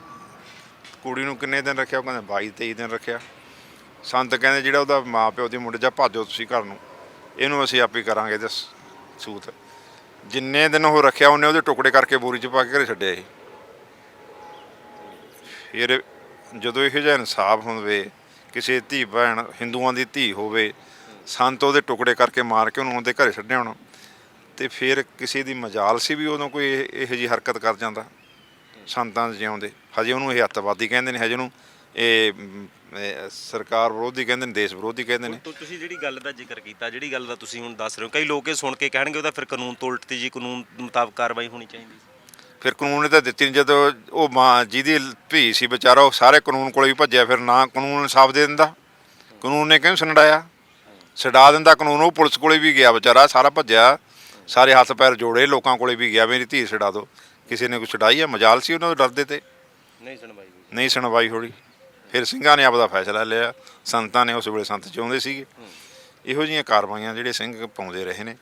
ਕੁੜੀ ਨੂੰ ਕਿੰਨੇ ਦਿਨ ਰੱਖਿਆ? ਉਹ ਕਹਿੰਦੇ 22 23 ਦਿਨ ਰੱਖਿਆ। ਸੰਤ ਕਹਿੰਦੇ ਜਿਹੜਾ ਉਹਦਾ ਮਾਂ ਪਿਓ ਦੀ ਮੁੰਡੇ, ਜਾ ਭਾਜੋ ਤੁਸੀਂ ਘਰ ਨੂੰ, ਇਹਨੂੰ ਅਸੀਂ ਆਪੇ ਕਰਾਂਗੇ ਤੇ ਸੂਤ। ਜਿੰਨੇ ਦਿਨ ਉਹ ਰੱਖਿਆ, ਉਹਨੇ ਉਹਦੇ ਟੁਕੜੇ ਕਰਕੇ ਬੋਰੀ 'ਚ ਪਾ ਕੇ ਘਰੇ ਛੱਡਿਆ ਇਹ ਫਿਰ ਜਦੋਂ ਇਹੋ ਜਿਹਾ ਇਨਸਾਫ ਹੋਵੇ, ਕਿਸੇ ਧੀ ਭੈਣ, ਹਿੰਦੂਆਂ ਦੀ ਧੀ ਹੋਵੇ, ਸੰਤ ਉਹਦੇ ਟੁਕੜੇ ਕਰਕੇ ਮਾਰ ਕੇ ਉਹਨੂੰ ਉਹਦੇ ਘਰੇ ਛੱਡਿਆ ਹੋਣਾ, ਤੇ ਫਿਰ ਕਿਸੇ ਦੀ ਮਜਾਲ ਸੀ ਵੀ ਉਦੋਂ ਕੋਈ ਇਹ- ਇਹੋ ਜਿਹੀ ਹਰਕਤ ਕਰ ਜਾਂਦਾ, ਸੰਤਾਂ ਜਿਉਂਦੇ। ਹਜੇ ਉਹਨੂੰ ਇਹ ਅੱਤਵਾਦੀ ਕਹਿੰਦੇ ਨੇ, ਹਜੇ ਉਹਨੂੰ ਇਹ ਸਰਕਾਰ ਵਿਰੋਧੀ ਕਹਿੰਦੇ ਨੇ ਦੇਸ਼ ਵਿਰੋਧੀ ਕਹਿੰਦੇ ਨੇ। ਤੋ ਤੁਸੀਂ ਜਿਹੜੀ ਗੱਲ ਦਾ ਜ਼ਿਕਰ ਕੀਤਾ ਜਿਹੜੀ ਗੱਲ ਦਾ ਤੁਸੀਂ ਹੁਣ ਦੱਸ ਰਹੇ ਹੋ ਕਈ ਲੋਕ ਇਹ ਸੁਣ ਕੇ ਕਹਿਣਗੇ ਉਹਦਾ ਫਿਰ ਕਾਨੂੰਨ ਤੋਂ ਉਲਟ ਤੇ ਜੀ ਕਾਨੂੰਨ ਮੁਤਾਬਕ ਕਾਰਵਾਈ ਹੋਣੀ ਚਾਹੀਦੀ ਫਿਰ ਕਾਨੂੰਨ ਨੇ ਤਾਂ ਦਿੱਤੀ ਨਹੀਂ ਜਦੋਂ ਉਹ ਮਾਂ ਜਿਹਦੀ ਧੀ ਸੀ ਵਿਚਾਰਾ ਉਹ ਸਾਰੇ ਕਾਨੂੰਨ ਕੋਲੇ ਵੀ ਭੱਜਿਆ ਫਿਰ ਨਾ ਕਾਨੂੰਨ ਇਨਸਾਫ ਦੇ ਦਿੰਦਾ। ਕਾਨੂੰਨ ਨੇ ਕਿਉਂ ਸੁਣਾਇਆ ਛਡਾ ਦਿੰਦਾ ਕਾਨੂੰਨ ਉਹ ਪੁਲਿਸ ਕੋਲੇ ਵੀ ਗਿਆ ਵਿਚਾਰਾ ਸਾਰਾ ਭੱਜਿਆ ਸਾਰੇ ਹੱਥ ਪੈਰ ਜੋੜੇ ਲੋਕਾਂ ਕੋਲੇ ਵੀ ਗਿਆ ਮੇਰੀ ਧੀ ਛਡਾ ਦਿਓ ਕਿਸੇ ਨੇ ਕੋਈ ਛਡਾਈ ਆ ਮਜਾਲ ਸੀ ਉਹਨਾਂ ਦੇ ਡਰਦੇ ਤੇ? ਨਹੀਂ ਸੁਣਵਾਈ ਨਹੀਂ ਸੁਣਵਾਈ ਹੋਈ। ਫਿਰ ਸਿੰਘਾਂ ਨੇ ਆਪਦਾ ਫੈਸਲਾ ਲਿਆ, ਸੰਤਾਂ ਨੇ ਉਸ ਵੇਲੇ ਸੰਤ ਚਾਹੁੰਦੇ ਸੀਗੇ। ਇਹੋ ਜਿਹੀਆਂ ਕਾਰਵਾਈਆਂ ਜਿਹੜੇ ਸਿੰਘ ਪਾਉਂਦੇ ਰਹੇ ਨੇ।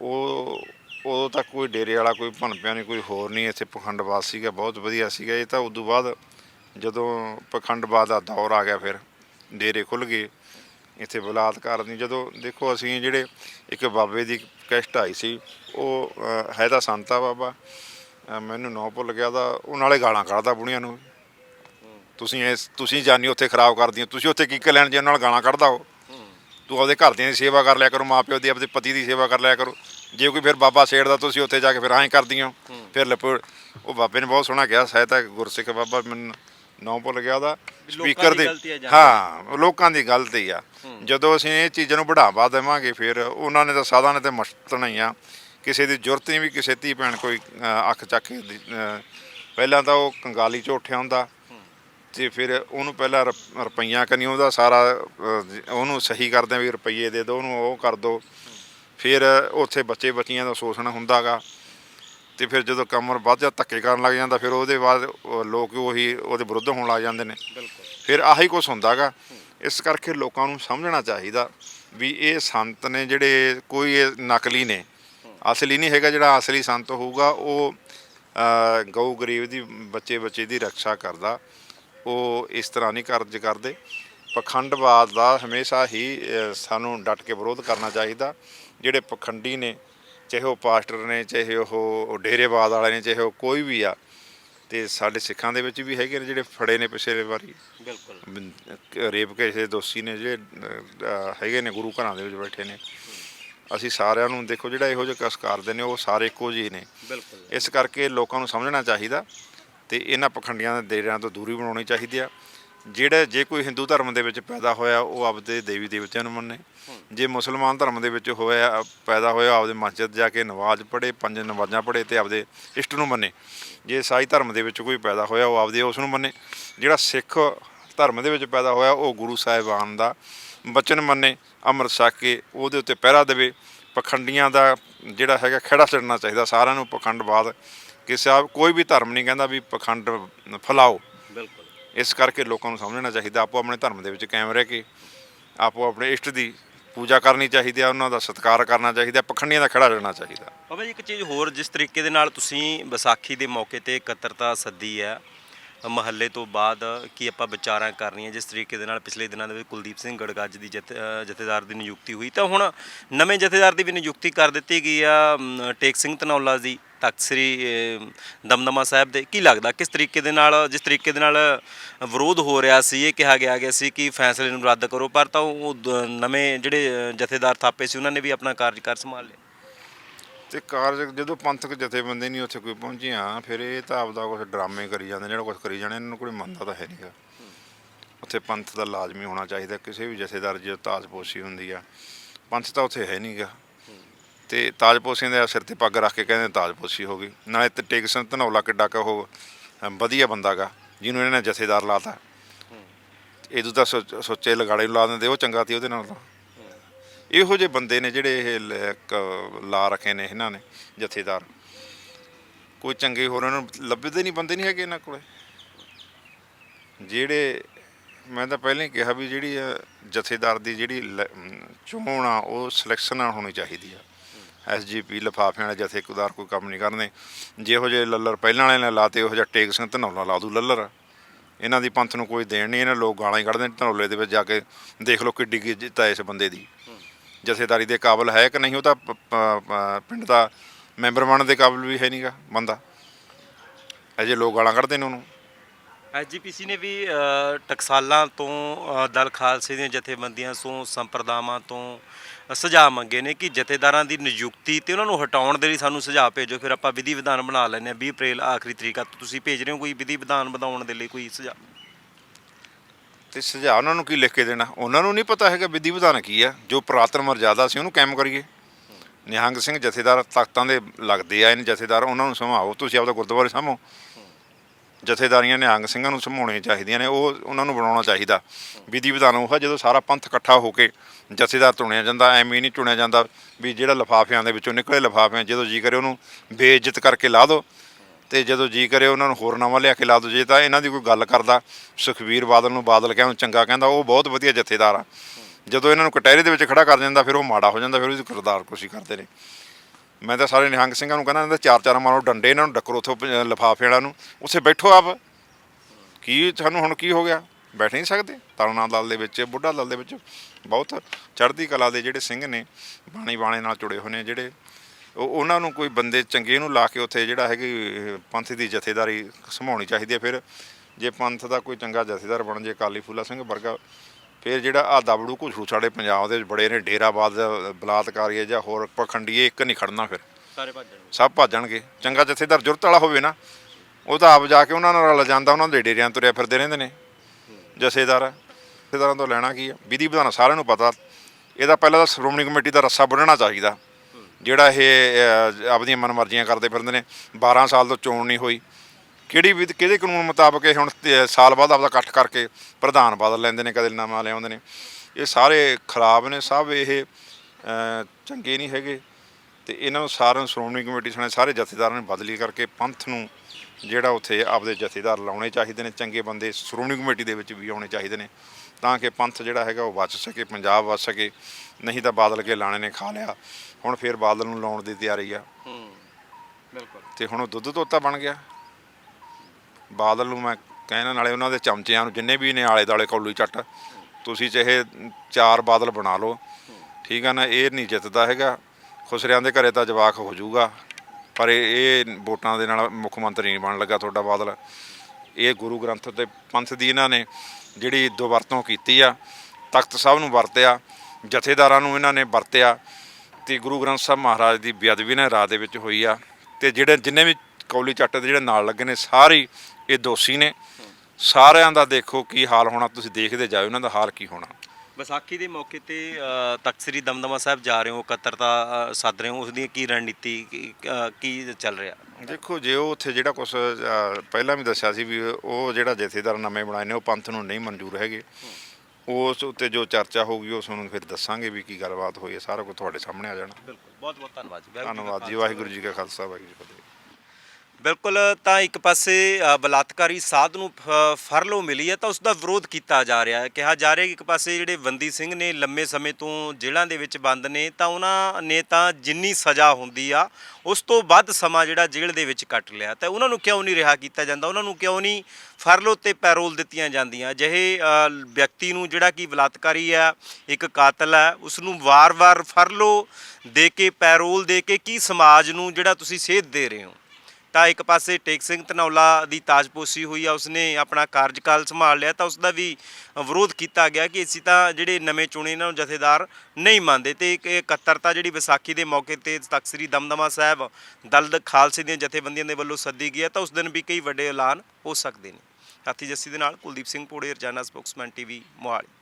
ਉਹ, ਉਦੋਂ ਤੱਕ ਕੋਈ ਡੇਰੇ ਵਾਲਾ, ਕੋਈ ਭਣਪਿਆ ਨਹੀਂ, ਕੋਈ ਹੋਰ ਨਹੀਂ, ਇੱਥੇ ਪਖੰਡਵਾਦ ਸੀਗਾ, ਬਹੁਤ ਵਧੀਆ ਸੀਗਾ। ਇਹ ਤਾਂ ਉਦੋਂ ਬਾਅਦ ਜਦੋਂ ਪਖੰਡਬਾਜ਼ ਦਾ ਦੌਰ ਆ ਗਿਆ ਫਿਰ, ਡੇਰੇ ਖੁੱਲ ਗਏ। ਇੱਥੇ ਬਲਾਤਕਾਰ ਦੀ, ਜਦੋਂ ਦੇਖੋ ਅਸੀਂ ਜਿਹੜੇ ਇੱਕ ਬਾਬੇ ਦੀ ਕੈਸਟ ਆਈ ਸੀ, ਉਹ ਹੈ ਤਾਂ ਸੰਤਾ ਬਾਬਾ। ਮੈਨੂੰ ਨਾਂ ਭੁੱਲ ਗਿਆ ਦਾ ਉਹ ਨਾਲੇ ਗਾਲਾਂ ਕੱਢਦਾ ਬੁਣੀਆਂ ਨੂੰ। ਤੁਸੀਂ ਇਸ ਤੁਸੀਂ ਜਾਨੀ ਉੱਥੇ ਖਰਾਬ ਕਰਦੀਆਂ ਤੁਸੀਂ ਉੱਥੇ ਕੀ ਕਰ ਲੈਣ ਜੇ ਉਹਨਾਂ ਨਾਲ ਗਾਲਾਂ ਕੱਢਦਾ ਹੋ ਤੂੰ ਆਪਦੇ ਘਰਦਿਆਂ ਦੀ ਸੇਵਾ ਕਰ ਲਿਆ ਕਰੋ ਮਾਪਿਓ ਦੀ ਆਪਦੇ ਪਤੀ ਦੀ ਸੇਵਾ ਕਰ ਲਿਆ ਕਰੋ। ਜੇ ਕੋਈ ਫਿਰ ਬਾਬਾ ਸੇੜਦਾ ਤੁਸੀਂ ਉੱਥੇ ਜਾ ਕੇ ਫਿਰ ਐਂ ਕਰਦੀਆਂ ਫਿਰ ਲਪੜ ਉਹ ਬਾਬੇ ਨੇ ਬਹੁਤ ਸੋਹਣਾ ਕਿਹਾ ਸਹਿਤਾ ਗੁਰਸਿੱਖ ਬਾਬਾ ਮੈਨੂੰ ਨਾਂ ਭੁੱਲ ਗਿਆ ਉਹਦਾ। ਸਪੀਕਰ ਦੀ ਹੈ ਹਾਂ ਲੋਕਾਂ ਦੀ ਗਲਤੀ ਆ। ਜਦੋਂ ਅਸੀਂ ਇਹ ਚੀਜ਼ਾਂ ਨੂੰ ਬੜਾਵਾ ਦੇਵਾਂਗੇ ਫਿਰ ਉਹਨਾਂ ਨੇ ਤਾਂ ਸਾਦਾ ਨੇ ਤੇ ਮਸਤਣਾ ਹੀ ਆ। ਕਿਸੇ ਦੀ ਜ਼ਰੂਰਤ ਨਹੀਂ ਵੀ ਕਿਸੇ ਧੀ ਭੈਣ ਕੋਈ ਅੱਖ ਚੱਕ ਕੇ ਪਹਿਲਾਂ ਤਾਂ ਉਹ ਕੰਗਾਲੀ 'ਚ ਉੱਠਿਆ ਹੁੰਦਾ। ਤੇ ਫਿਰ ਉਹਨੂੰ ਪਹਿਲਾਂ ਰੁਪ- ਰੁਪਈਆਂ ਕਨੀ ਉਹਦਾ ਸਾਰਾ ਉਹਨੂੰ ਸਹੀ ਕਰਦੇ ਵੀ ਰੁਪਈਏ ਦੇ ਦਿਓ ਉਹਨੂੰ ਉਹ ਕਰ ਦਿਓ। ਫਿਰ ਉੱਥੇ ਬੱਚੇ ਬੱਚੀਆਂ ਦਾ ਸ਼ੋਸ਼ਣ ਹੁੰਦਾਗਾ ਤੇ ਫਿਰ ਜਦੋਂ ਕਮਰ ਵੱਧ ਜਾ ਧੱਕੇ ਕਰਨ ਲੱਗ ਜਾਂਦਾ ਫਿਰ ਉਹਦੇ ਬਾਅਦ ਲੋਕ ਉਹੀ ਉਹਦੇ ਵਿਰੁੱਧ ਹੋਣ ਲੱਗ ਜਾਂਦੇ ਨੇ। ਫਿਰ ਆਹੀ ਕੁਝ ਹੁੰਦਾਗਾ ਇਸ ਕਰਕੇ ਲੋਕਾਂ ਨੂੰ ਸਮਝਣਾ ਚਾਹੀਦਾ ਵੀ ਇਹ ਸੰਤ ਨੇ ਜਿਹੜੇ ਕੋਈ ਇਹ ਨਕਲੀ ਨੇ। ਅਸਲੀ ਨਹੀਂ ਹੈਗਾ ਜਿਹੜਾ ਅਸਲੀ ਸੰਤ ਹੋਊਗਾ ਉਹ ਗਊ ਗਰੀਬ ਦੀ ਬੱਚੇ ਬੱਚੇ ਦੀ ਰੱਖਿਆ ਕਰਦਾ। ਉਹ ਇਸ ਤਰ੍ਹਾਂ ਨਹੀਂ ਕਾਰਜ ਕਰਦੇ। ਪਖੰਡਵਾਦ ਦਾ ਹਮੇਸ਼ਾ ਹੀ ਸਾਨੂੰ ਡਟ ਕੇ ਵਿਰੋਧ ਕਰਨਾ ਚਾਹੀਦਾ। ਜਿਹੜੇ ਪਖੰਡੀ ਨੇ ਚਾਹੇ ਉਹ ਪਾਸਟਰ ਨੇ ਚਾਹੇ ਉਹ ਡੇਰੇਵਾਦ ਵਾਲੇ ਨੇ ਚਾਹੇ ਉਹ ਕੋਈ ਵੀ ਆ ਤੇ ਸਾਡੇ ਸਿੱਖਾਂ ਦੇ ਵਿੱਚ ਵੀ ਹੈਗੇ ਨੇ ਜਿਹੜੇ ਫੜੇ ਨੇ ਪਿਛਲੇ ਵਾਰੀ। ਬਿਲਕੁਲ। ਰੇਪ ਕੇਸ ਦੇ ਦੋਸ਼ੀ ਨੇ ਜਿਹੜੇ ਹੈਗੇ ਨੇ ਗੁਰੂ ਘਰਾਂ ਦੇ ਵਿੱਚ ਬੈਠੇ ਨੇ। ਅਸੀਂ ਸਾਰਿਆਂ ਨੂੰ ਦੇਖੋ ਜਿਹੜਾ ਇਹੋ ਜਿਹੇ ਕਸ ਕਰਦੇ ਨੇ ਉਹ ਸਾਰੇ ਇੱਕੋ ਜਿਹੇ ਨੇ। ਬਿਲਕੁਲ। ਇਸ ਕਰਕੇ ਲੋਕਾਂ ਨੂੰ ਸਮਝਣਾ ਚਾਹੀਦਾ। ਤੇ ਇਹਨਾਂ ਪਖੰਡੀਆਂ ਦੇ ਡੇਰਿਆਂ ਤੋਂ ਦੂਰੀ ਬਣਾਉਣੀ ਚਾਹੀਦੀ ਆ। ਜਿਹੜਾ ਜੇ ਕੋਈ ਹਿੰਦੂ ਧਰਮ ਦੇ ਵਿੱਚ ਪੈਦਾ ਹੋਇਆ, ਉਹ ਆਪਦੇ ਦੇਵੀ ਦੇਵਤਿਆਂ ਨੂੰ ਮੰਨੇ। ਜੇ ਮੁਸਲਮਾਨ ਧਰਮ ਦੇ ਵਿੱਚ ਹੋਇਆ, ਪੈਦਾ ਹੋਇਆ, ਆਪਦੇ ਮਸਜਿਦ ਜਾ ਕੇ ਨਵਾਜ਼ ਪੜ੍ਹੇ, ਪੰਜ ਨਵਾਜ਼ਾਂ ਪੜ੍ਹੇ ਤੇ ਆਪਦੇ ਇਸ਼ਟ ਨੂੰ ਮੰਨੇ। ਜੇ ਈਸਾਈ ਧਰਮ ਦੇ ਵਿੱਚ ਕੋਈ ਪੈਦਾ ਹੋਇਆ, ਉਹ ਆਪਦੇ ਉਸ ਨੂੰ ਮੰਨੇ। ਜਿਹੜਾ ਸਿੱਖ ਧਰਮ ਦੇ ਵਿੱਚ ਪੈਦਾ ਹੋਇਆ, ਉਹ ਗੁਰੂ ਸਾਹਿਬਾਨ ਦਾ ਬਚਨ ਮੰਨੇ, ਅੰਮ੍ਰਿਤ ਛਕ ਕੇ ਉਹਦੇ ਉੱਤੇ ਪਹਿਰਾ ਦੇਵੇ। ਪਖੰਡੀਆਂ ਦਾ ਜਿਹੜਾ ਹੈਗਾ ਖੜਾ ਛੱਡਣਾ ਚਾਹੀਦਾ, ਸਾਰਿਆਂ ਨੂੰ ਪਖੰਡਵਾਦ ਕਿਸੇ ਆ- ਕੋਈ ਵੀ ਧਰਮ ਨਹੀਂ ਕਹਿੰਦਾ ਵੀ ਪਖੰਡ ਫੈਲਾਓ। ਬਿਲਕੁਲ। ਇਸ ਕਰਕੇ ਲੋਕਾਂ ਨੂੰ ਸਮਝਣਾ ਚਾਹੀਦਾ ਆਪੋ ਆਪਣੇ ਧਰਮ ਦੇ ਵਿੱਚ ਕਾਇਮ ਰਹਿ ਕੇ ਆਪੋ ਆਪਣੇ ਇਸ਼ਟ ਦੀ ਪੂਜਾ ਕਰਨੀ ਚਾਹੀਦੀ ਹੈ ਉਹਨਾਂ ਦਾ ਸਤਿਕਾਰ ਕਰਨਾ ਚਾਹੀਦਾ ਪਖੰਡੀਆਂ ਦਾ ਖੜਾ ਰਹਿਣਾ ਚਾਹੀਦਾ। ਬਾਬਾ ਜੀ ਇੱਕ ਚੀਜ਼ ਹੋਰ ਜਿਸ ਤਰੀਕੇ ਦੇ ਨਾਲ ਤੁਸੀਂ ਵਿਸਾਖੀ ਦੇ ਮੌਕੇ ਤੇ ਇਕੱਤਰਤਾ ਸੱਦੀ ਹੈ ਮਹੱਲੇ ਤੋਂ ਬਾਅਦ ਕੀ ਆਪਾਂ ਵਿਚਾਰਾਂ ਕਰਨੀਆਂ, ਜਿਸ ਤਰੀਕੇ ਦੇ ਨਾਲ ਪਿਛਲੇ ਦਿਨਾਂ ਦੇ ਵਿੱਚ ਕੁਲਦੀਪ ਸਿੰਘ ਗੜਗੱਜ ਦੀ ਜਥੇ ਜਥੇਦਾਰ ਦੀ ਨਿਯੁਕਤੀ ਹੋਈ, ਤਾਂ ਹੁਣ ਨਵੇਂ ਜਥੇਦਾਰ ਦੀ ਵੀ ਨਿਯੁਕਤੀ ਕਰ ਦਿੱਤੀ ਗਈ ਆ ਟੇਕ ਸਿੰਘ ਧਨੌਲਾ ਜੀ, ਤਖਤ ਸ੍ਰੀ ਦਮਦਮਾ ਸਾਹਿਬ ਦੇ। ਕੀ ਲੱਗਦਾ ਕਿਸ ਤਰੀਕੇ ਦੇ ਨਾਲ, ਜਿਸ ਤਰੀਕੇ ਦੇ ਨਾਲ ਵਿਰੋਧ ਹੋ ਰਿਹਾ ਸੀ, ਇਹ ਕਿਹਾ ਗਿਆ ਗਿਆ ਸੀ ਕਿ ਫੈਸਲੇ ਨੂੰ ਰੱਦ ਕਰੋ, ਪਰ ਤਾਂ ਉਹ ਦ- ਨਵੇਂ ਜਿਹੜੇ ਜਥੇਦਾਰ ਥਾਪੇ ਸੀ, ਉਹਨਾਂ ਨੇ ਵੀ ਆਪਣਾ ਕਾਰਜਕਾਰ ਸੰਭਾਲ ਲਿਆ। ਤੇ ਕਾਰਜ ਜਦੋਂ ਪੰਥਕ ਜਥੇਬੰਦੀ ਨਹੀਂ ਉੱਥੇ ਕੋਈ ਪਹੁੰਚੀਆਂ ਫਿਰ ਇਹ ਤਾਂ ਆਪਦਾ ਕੁਝ ਡਰਾਮੇ ਕਰੀ ਜਾਂਦੇ ਨੇ ਜਿਹੜਾ ਕੁਝ ਕਰੀ ਜਾਣੇ ਇਹਨਾਂ ਨੂੰ ਕੋਈ ਮੰਨਦਾ ਤਾਂ ਹੈ ਨਹੀਂਗਾ। ਉੱਥੇ ਪੰਥ ਦਾ ਲਾਜ਼ਮੀ ਹੋਣਾ ਚਾਹੀਦਾ ਕਿਸੇ ਵੀ ਜਥੇਦਾਰ ਜੇ ਤਾਜਪੋਸ਼ੀ ਹੁੰਦੀ ਆ। ਪੰਥ ਤਾਂ ਉੱਥੇ ਹੈ ਨਹੀਂਗਾ। ਤੇ ਤਾਜਪੋਸ਼ੀਆਂ ਦੇ ਸਿਰ ਤੇ ਪੱਗ ਰੱਖ ਕੇ ਕਹਿੰਦੇ ਤਾਜਪੋਸ਼ੀ ਹੋ ਗਈ। ਨਾਲੇ ਤੇ ਟੇਕ ਸਿੰਘ ਧਨੌਲਾ ਕਿੱਡਾ ਕੁ ਉਹ ਅ, ਵਧੀਆ ਬੰਦਾਗਾ ਜਿਹਨੂੰ ਇਹਨਾਂ ਨੇ ਜਥੇਦਾਰ ਲਾਤਾ। ਇਹਦੋਂ ਤਾਂ ਸੋਚ- ਸੋਚੇ ਲਗਾੜੇ ਨੂੰ ਲਾ ਦਿੰਦੇ ਉਹ ਚੰਗਾ ਸੀ ਉਹਦੇ ਨਾਲ ਤਾਂ। ਇਹੋ ਜਿਹੇ ਬੰਦੇ ਨੇ ਜਿਹੜੇ ਇਹ ਲ- ਕ ਲਾ ਰੱਖੇ ਨੇ ਇਹਨਾਂ ਨੇ, ਜਥੇਦਾਰ। ਕੋਈ ਚੰਗੇ ਹੋਰ ਇਹਨਾਂ ਨੂੰ ਲੱਭਦੇ ਨਹੀਂ, ਬੰਦੇ ਨਹੀਂ ਹੈਗੇ ਇਹਨਾਂ ਕੋਲੇ। ਜਿਹੜੇ, ਮੈਂ ਤਾਂ ਪਹਿਲਾਂ ਹੀ ਕਿਹਾ ਵੀ ਜਿਹੜੀ ਆ ਜਥੇਦਾਰ ਦੀ ਜਿਹੜੀ ਲ- ਅਮ ਚੋਣ ਆ, ਉਹ ਸਿਲੈਕਸ਼ਨ ਨਾਲ ਹੋਣੀ ਚਾਹੀਦੀ ਆ। ਐਸਜੀਪੀ ਲਫਾਫਿਆਂ ਵਾਲੇ ਜਥੇਦਾਰ ਕੋਈ ਕੰਮ ਨਹੀਂ ਕਰਨੇ। ਜਿਹੋ ਜਿਹੇ ਲੱਲਰ ਪਹਿਲਾਂ ਵਾਲੇ ਨੇ ਲਾਤੇ, ਉਹੋ ਜਿਹਾ ਟੇਕ ਸਿੰਘ ਧਨੌਲਾ ਲਾ ਦੂ ਲੱਲਰ। ਇਹਨਾਂ ਦੀ ਪੰਥ ਨੂੰ ਕੋਈ ਦੇਣ ਨਹੀਂ, ਇਹਨਾਂ ਲੋਕ ਗਾਲਾਂ ਹੀ ਕੱਢਦੇ ਨੇ ਧਨੌਲੇ ਦੇ ਵਿੱਚ ਜਾ ਕੇ। ਦੇਖ ਲਓ ਕਿੱਡੀ ਕੀ ਇੱਜ਼ਤ ਹੈ ਇਸ ਬੰਦੇ ਦੀ। ਜਥੇਦਾਰੀ ਦੇ ਕਾਬਲ ਹੈ ਕਿ ਨਹੀਂ, ਉਹ ਤਾਂ ਪਿੰਡ ਦਾ ਮੈਂਬਰ ਬਣਨ ਦੇ ਕਾਬਲ ਵੀ ਹੈ ਨਹੀਂਗਾ ਬੰਦਾ। ਅਜੇ ਲੋਕ ਗਾਲਾਂ ਕੱਢਦੇ ਨੇ ਉਹਨੂੰ। ਐਸਜੀਪੀਸੀ ਨੇ ਵੀ ਟਕਸਾਲਾਂ ਤੋਂ ਦਲ ਖਾਲਸੇ ਦੀਆਂ ਜਥੇਬੰਦੀਆਂ ਤੋਂ, ਸੰਪਰਦਾਵਾਂ ਤੋਂ ਸੁਝਾਅ ਮੰਗੇ ਨੇ ਕਿ ਜਥੇਦਾਰਾਂ ਦੀ ਨਿਯੁਕਤੀ ਤੇ ਉਹਨਾਂ ਨੂੰ ਹਟਾਉਣ ਦੇ ਲਈ ਸਾਨੂੰ ਸੁਝਾਅ ਭੇਜੋ। ਫਿਰ ਆਪਾਂ ਵਿਧੀ ਵਿਧਾਨ ਬਣਾ ਲੈਂਦੇ ਹਾਂ। 20 ਅਪ੍ਰੈਲ ਆਖਰੀ ਤਰੀਕਾ ਤੁਸੀਂ ਭੇਜ ਰਹੇ ਹੋ ਕੋਈ ਵਿਧੀ ਵਿਧਾਨ ਬਣਾਉਣ ਦੇ ਲਈ ਕੋਈ ਸੁਝਾਅ? ਤੇ ਸੁਝਾਅ ਉਹਨਾਂ ਨੂੰ ਕੀ ਲਿਖ ਕੇ ਦੇਣਾ? ਉਹਨਾਂ ਨੂੰ ਨਹੀਂ ਪਤਾ ਹੈਗਾ ਵਿਧੀ ਵਿਧਾਨ ਕੀ ਆ। ਜੋ ਪੁਰਾਤਨ ਮਰਜ਼ਾਦਾ ਸੀ, ਉਹਨੂੰ ਕਾਇਮ ਕਰੀਏ। ਨਿਹੰਗ ਸਿੰਘ ਜਥੇਦਾਰ ਤਖਤਾਂ ਦੇ ਲੱਗਦੇ ਆ, ਇਹਨ ਜਥੇਦਾਰ ਉਹਨਾਂ ਨੂੰ ਸੰਭਾਓ ਤੁਸੀਂ ਆਪਦਾ ਗੁਰਦੁਆਰੇ ਸਾਂਭੋ। ਜਥੇਦਾਰੀਆਂ ਨਿਹੰਗ ਸਿੰਘਾਂ ਨੂੰ ਸੰਭਾਉਣੀਆਂ ਚਾਹੀਦੀਆਂ ਨੇ। ਉਹ ਉਹਨਾਂ ਨੂੰ ਬਣਾਉਣਾ ਚਾਹੀਦਾ। ਵਿਧੀ ਵਿਧਾਨ ਉਹ ਜਦੋਂ ਸਾਰਾ ਪੰਥ ਇਕੱਠਾ ਹੋ ਕੇ ਜਥੇਦਾਰ ਚੁਣਿਆ ਜਾਂਦਾ, ਐਵੇਂ ਨਹੀਂ ਚੁਣਿਆ ਜਾਂਦਾ ਵੀ ਜਿਹੜਾ ਲਿਫਾਫਿਆਂ ਦੇ ਵਿੱਚੋਂ ਨਿਕਲੇ ਲਿਫਾਫਿਆਂ, ਜਦੋਂ ਜੀ ਕਰੇ ਉਹਨੂੰ ਬੇਇੱਜ਼ਤ ਕਰਕੇ ਲਾ ਦਿਓ ਤੇ ਜਦੋਂ ਜੀ ਕਰੇ ਉਹਨਾਂ ਨੂੰ ਹੋਰ ਨਵਾਂ ਲਿਆ ਕੇ ਲਾ ਦਿਓ। ਜੇ ਤਾਂ ਇਹਨਾਂ ਦੀ ਕੋਈ ਗੱਲ ਕਰਦਾ ਸੁਖਵੀਰ ਬਾਦਲ ਨੂੰ ਬਾਦਲ ਕਹਿੰਦਾ ਚੰਗਾ ਕਹਿੰਦਾ, ਉਹ ਬਹੁਤ ਵਧੀਆ ਜਥੇਦਾਰ ਆ। ਜਦੋਂ ਇਹਨਾਂ ਨੂੰ ਕਟਹਿਰੇ ਦੇ ਵਿੱਚ ਖੜਾ ਕਰ ਜਾਂਦਾ ਫਿਰ ਉਹ ਮਾੜਾ ਹੋ ਜਾਂਦਾ, ਫਿਰ ਉਹਦੀ ਕਿਰਦਾਰ ਕੁਸ਼ੀ ਕਰਦੇ ਨੇ। ਮੈਂ ਤਾਂ ਸਾਰੇ ਨਿਹੰਗ ਸਿੰਘਾਂ ਨੂੰ ਕਹਿੰਦਾ, ਇਹਨਾਂ ਚਾਰ ਚਾਰ ਮਾਰੋ ਡੰਡੇ, ਇਹਨਾਂ ਨੂੰ ਡੱਕਰੋ ਉੱਥੋਂ ਪ- ਲਿਫਾਫੇ ਨੂੰ। ਉੱਥੇ ਬੈਠੋ ਆਪ। ਕੀ ਤੁਹਾਨੂੰ ਹੁਣ ਕੀ ਹੋ ਗਿਆ? ਬੈਠ ਨਹੀਂ ਸਕਦੇ? ਤਰਨਾ ਦਲ ਦੇ ਵਿੱਚ, ਬੁੱਢਾ ਦਲ ਦੇ ਵਿੱਚ ਬਹੁਤ ਚੜ੍ਹਦੀ ਕਲਾ ਦੇ ਜਿਹੜੇ ਸਿੰਘ ਨੇ, ਬਾਣੀ ਬਾਣੇ ਨਾਲ ਜੁੜੇ ਹੋਏ ਨੇ, ਜਿਹੜੇ ਉਹਨਾਂ ਨੂੰ ਕੋਈ ਬੰਦੇ ਚੰਗੇ ਨੂੰ ਲਾ ਕੇ ਉੱਥੇ ਜਿਹੜਾ ਹੈਗੀ ਪੰਥ ਦੀ ਜਥੇਦਾਰੀ ਸੰਭਾਉਣੀ ਚਾਹੀਦੀ ਹੈ ਫਿਰ ਜੇ ਪੰਥ ਦਾ ਕੋਈ ਚੰਗਾ ਜਥੇਦਾਰ ਬਣ ਜੇ ਕਾਲੀ ਫੂਲਾ ਸਿੰਘ ਵਰਗਾ ਫਿਰ ਜਿਹੜਾ ਆ ਦਬੜੂ ਘੁਸੜੂ ਸਾਡੇ ਪੰਜਾਬ ਦੇ ਵਿੱਚ ਬੜੇ ਨੇ ਡੇਰਾਬਾਦ ਬਲਾਤਕਾਰੀ ਜਾਂ ਹੋਰ ਪਖੰਡੀਏ ਇੱਕ ਨਹੀਂ ਖੜਨਾ ਫਿਰ। ਸਾਰੇ ਭੱਜ ਜਾਣਗੇ। ਸਭ ਭੱਜਣਗੇ ਚੰਗਾ ਜਥੇਦਾਰ ਜੁਰਤ ਵਾਲਾ ਹੋਵੇ ਨਾ ਉਹ ਤਾਂ ਆਪ ਜਾ ਕੇ ਉਹਨਾਂ ਨਾਲ ਰਲ ਜਾਂਦਾ ਉਹਨਾਂ ਦੇ ਡੇਰਿਆਂ ਤੁਰਿਆ ਫਿਰਦੇ ਰਹਿੰਦੇ ਨੇ ਜਥੇਦਾਰ। ਜਥੇਦਾਰਾਂ ਤੋਂ ਲੈਣਾ ਕੀ ਆ? ਵਿਧੀ ਵਿਧਾਨ ਸਾਰਿਆਂ ਨੂੰ ਪਤਾ। ਇਹਦਾ ਪਹਿਲਾਂ ਤਾਂ ਸ਼੍ਰੋਮਣੀ ਕਮੇਟੀ ਦਾ ਰੱਸਾ ਬੰਨਣਾ ਚਾਹੀਦਾ। ਜਿਹੜਾ ਇਹ ਅਹ, ਆਪਦੀਆਂ ਮਨਮਰਜ਼ੀਆਂ ਕਰਦੇ ਫਿਰਦੇ ਨੇ 12 ਸਾਲ ਤੋਂ ਚੋਣ ਨਹੀਂ ਹੋਈ। ਕਿਹੜੀ ਵਿਧ ਕਿਹਦੇ ਕਾਨੂੰਨ ਮੁਤਾਬਕ ਇਹ ਹੁਣ ਸਾਲ ਬਾਅਦ ਆਪਦਾ ਇਕੱਠ ਕਰਕੇ ਪ੍ਰਧਾਨ ਬਦਲ ਲੈਂਦੇ ਨੇ ਕਦੇ ਨਵਾਂ ਲਿਆਉਂਦੇ ਨੇ। ਇਹ ਸਾਰੇ ਖਰਾਬ ਨੇ ਸਭ ਇਹ ਚੰਗੇ ਨਹੀਂ ਹੈਗੇ। ਤੇ ਇਹਨਾਂ ਨੂੰ ਸਾਰਿਆਂ ਨੂੰ ਸ਼੍ਰੋਮਣੀ ਕਮੇਟੀ ਸਣੇ ਸਾਰੇ ਜਥੇਦਾਰਾਂ ਨੇ ਬਦਲੀ ਕਰਕੇ ਪੰਥ ਨੂੰ ਜਿਹੜਾ ਉੱਥੇ ਆਪਦੇ ਜਥੇਦਾਰ ਲਾਉਣੇ ਚਾਹੀਦੇ ਨੇ ਚੰਗੇ ਬੰਦੇ ਸ਼੍ਰੋਮਣੀ ਕਮੇਟੀ ਦੇ ਵਿੱਚ ਵੀ ਆਉਣੇ ਚਾਹੀਦੇ ਨੇ। ਤਾਂ ਕਿ ਪੰਥ ਜਿਹੜਾ ਹੈਗਾ ਉਹ ਬਚ ਸਕੇ ਪੰਜਾਬ ਬਚ ਸਕੇ। ਨਹੀਂ ਤਾਂ ਬਾਦਲ ਕੇ ਲਾਣੇ ਨੇ ਖਾ ਲਿਆ। ਹੁਣ ਫੇਰ ਬਾਦਲ ਨੂੰ ਲਾਉਣ ਦੀ ਤਿਆਰੀ ਆ। ਹੂੰ ਬਿਲਕੁਲ। ਤੇ ਹੁਣ ਉਹ ਦੁੱਧ ਤੋਤਾ ਬਣ ਗਿਆ। ਬਾਦਲ ਨੂੰ ਮੈਂ ਕਹਿਣਾ ਨਾਲੇ ਉਹਨਾਂ ਦੇ ਚਮਚਿਆਂ ਨੂੰ ਜਿੰਨੇ ਵੀ ਨੇ ਆਲੇ ਦਾਲੇ ਕੌਲੀ ਚੱਟ ਤੁਸੀਂ ਚਾਹੇ ਚਾਰ ਬਾਦਲ ਬਣਾ ਲਓ। ਠੀਕ ਆ ਨਾ ਇਹ ਨਹੀਂ ਜਿੱਤਦਾ ਹੈਗਾ। ਖੁਸਰਿਆਂ ਦੇ ਘਰੇ ਤਾਂ ਜਵਾਕ ਹੋ ਜਾਊਗਾ। ਪਰ ਇਹ ਇਹ ਵੋਟਾਂ ਦੇ ਨਾਲ ਮੁੱਖ ਮੰਤਰੀ ਨਹੀਂ ਬਣ ਲੱਗਾ ਤੁਹਾਡਾ ਬਾਦਲ। ਇਹ ਗੁਰੂ ਗ੍ਰੰਥ ਤੇ ਪੰਥ ਦੀ ਇਹਨਾਂ ਨੇ ਜਿਹੜੀ ਦੁਵਰਤੋਂ ਕੀਤੀ ਆ ਤਖਤ ਸਾਹਿਬ ਨੂੰ ਵਰਤਿਆ ਜਥੇਦਾਰਾਂ ਨੂੰ ਇਹਨਾਂ ਨੇ ਵਰਤਿਆ ਤੇ ਗੁਰੂ ਗ੍ਰੰਥ ਸਾਹਿਬ ਮਹਾਰਾਜ ਦੀ ਬੇਅਦਬੀ ਨੇ ਰਾਤ ਦੇ ਵਿੱਚ ਹੋਈ ਆ ਤੇ ਜਿਹੜੇ ਜਿੰਨੇ ਵੀ ਕੌਲੀ ਚੱਟ ਦੇ ਜਿਹੜੇ ਨਾਲ ਲੱਗੇ ਨੇ ਸਾਰੇ ਇਹ ਦੋਸ਼ੀ ਨੇ। ਸਾਰਿਆਂ ਦਾ ਦੇਖੋ ਕੀ ਹਾਲ ਹੋਣਾ ਤੁਸੀਂ ਦੇਖਦੇ ਜਾਓ ਇਹਨਾਂ ਦਾ ਹਾਲ ਕੀ ਹੋਣਾ। ਵਿਸਾਖੀ ਦੇ ਮੌਕੇ ਤੇ ਤਖ਼ਤ ਸ੍ਰੀ ਦਮਦਮਾ ਸਾਹਿਬ ਜਾ ਰਹੇ ਹੋ ਇਕੱਤਰਤਾ ਅ, ਸੱਦ ਰਹੇ ਹੋ ਉਸ ਦੀ ਕੀ ਰਣਨੀਤੀ ਕੀ- ਕੀ ਚੱਲ ਰਿਹਾ? ਦੇਖੋ ਜੇ ਉਹ ਉੱਥੇ ਜਿਹੜਾ ਕੁਝ ਪਹਿਲਾਂ ਵੀ ਦੱਸਿਆ ਸੀ ਵੀ ਉਹ ਜਿਹੜਾ ਜਥੇਦਾਰ ਨਵੇਂ ਬਣਾਏ ਨੇ ਉਹ ਪੰਥ ਨੂੰ ਨਹੀਂ ਮਨਜ਼ੂਰ ਹੈਗੇ। ਉਸ ਉੱਤੇ ਜੋ ਚਰਚਾ ਹੋਊਗੀ ਉਸ ਨੂੰ ਫਿਰ ਦੱਸਾਂਗੇ ਵੀ ਕੀ ਗੱਲਬਾਤ ਹੋਈ ਹੈ ਸਾਰਾ ਕੁਝ ਤੁਹਾਡੇ ਸਾਹਮਣੇ ਆ ਜਾਣਾ। ਬਿਲਕੁਲ ਬਹੁਤ ਬਹੁਤ ਧੰਨਵਾਦ ਜੀ। ਧੰਨਵਾਦ ਜੀ ਵਾਹਿਗੁਰੂ ਜੀ ਕਾ ਖਾਲਸਾ ਵਾਹਿਗੁਰੂ ਜੀ ਕੀ ਫਤਿਹ। ਬਿਲਕੁਲ, ਤਾਂ ਇੱਕ ਪਾਸੇ ਬਲਾਤਕਾਰੀ ਸਾਧ ਨੂੰ ਫ- ਫਰਲੋ ਮਿਲੀ ਹੈ, ਤਾਂ ਉਸ ਦਾ ਵਿਰੋਧ ਕੀਤਾ ਜਾ ਰਿਹਾ ਹੈ। ਕਿਹਾ ਜਾ ਰਿਹਾ ਕਿ ਇੱਕ ਪਾਸੇ ਜਿਹੜੇ ਬੰਦੀ ਸਿੰਘ ਨੇ ਲੰਮੇ ਸਮੇਂ ਤੋਂ ਜੇਲ੍ਹਾਂ ਦੇ ਵਿੱਚ ਬੰਦ ਨੇ, ਤਾਂ ਉਹਨਾਂ ਨੇ ਤਾਂ ਜਿੰਨੀ ਸਜ਼ਾ ਹੁੰਦੀ ਆ, ਉਸ ਤੋਂ ਵੱਧ ਸਮਾਂ ਜਿਹੜਾ ਜੇਲ੍ਹ ਦੇ ਵਿੱਚ ਕੱਟ ਲਿਆ। ਤਾਂ ਉਹਨਾਂ ਨੂੰ ਕਿਉਂ ਨਹੀਂ ਰਿਹਾ ਕੀਤਾ ਜਾਂਦਾ? ਉਹਨਾਂ ਨੂੰ ਕਿਉਂ ਨਹੀਂ ਫਰਲੋ ਤੇ ਪੈਰੋਲ ਦਿੱਤੀਆਂ ਜਾਂਦੀਆਂ? ਜਿਹੇ ਵਿਅਕਤੀ ਨੂੰ ਜਿਹੜਾ ਕਿ ਬਲਾਤਕਾਰੀ ਆ, ਇੱਕ ਕਾਤਲ ਹੈ ਉਸ ਨੂੰ ਵਾਰ-ਵਾਰ ਫਰਲੋ ਦੇ ਕੇ, ਪੈਰੋਲ ਦੇ ਕੇ ਕੀ ਸਮਾਜ ਨੂੰ ਜਿਹੜਾ ਤੁਸੀਂ ਸੇਧ ਦੇ ਰਹੇ ਹੋ? ਤਾਂ ਇੱਕ ਪਾਸੇ ਟੇਕ ਸਿੰਘ ਧਨੌਲਾ ਦੀ ਤਾਜਪੋਸ਼ੀ ਹੋਈ ਆ, ਉਸਨੇ ਆਪਣਾ ਕਾਰਜਕਾਲ ਸੰਭਾਲ ਲਿਆ, ਤਾਂ ਉਸ ਦਾ ਵੀ ਵਿਰੋਧ ਕੀਤਾ ਗਿਆ ਕਿ ਅਸੀਂ ਤਾਂ ਜਿਹੜੇ ਨਵੇਂ ਚੁਣੇ ਇਹਨਾਂ ਨੂੰ ਜਥੇਦਾਰ ਨਹੀਂ ਮੰਨਦੇ। ਤੇ ਇੱਕ ਇਕੱਤਰਤਾ ਜਿਹੜੀ ਵਿਸਾਖੀ ਦੇ ਮੌਕੇ ਤੇ ਤਖਤ ਸ੍ਰੀ ਦਮਦਮਾ ਸਾਹਿਬ ਦਲਦ ਖਾਲਸੇ ਦੀਆਂ ਜਥੇਬੰਦੀਆਂ ਦੇ ਵੱਲੋਂ ਸੱਦੀ ਗਈ ਹੈ ਤਾਂ ਉਸ ਦਿਨ ਵੀ ਕਈ ਵੱਡੇ ਐਲਾਨ ਹੋ ਸਕਦੇ ਨੇ। ਸਾਥੀ ਜੱਸੀ ਦੇ ਨਾਲ ਕੁਲਦੀਪ ਸਿੰਘ ਪੋੜੇ ਰਜਾਨਾ ਸਪੋਕਸਮੈਨ ਟੀਵੀ, ਮੋਹਾਲੀ।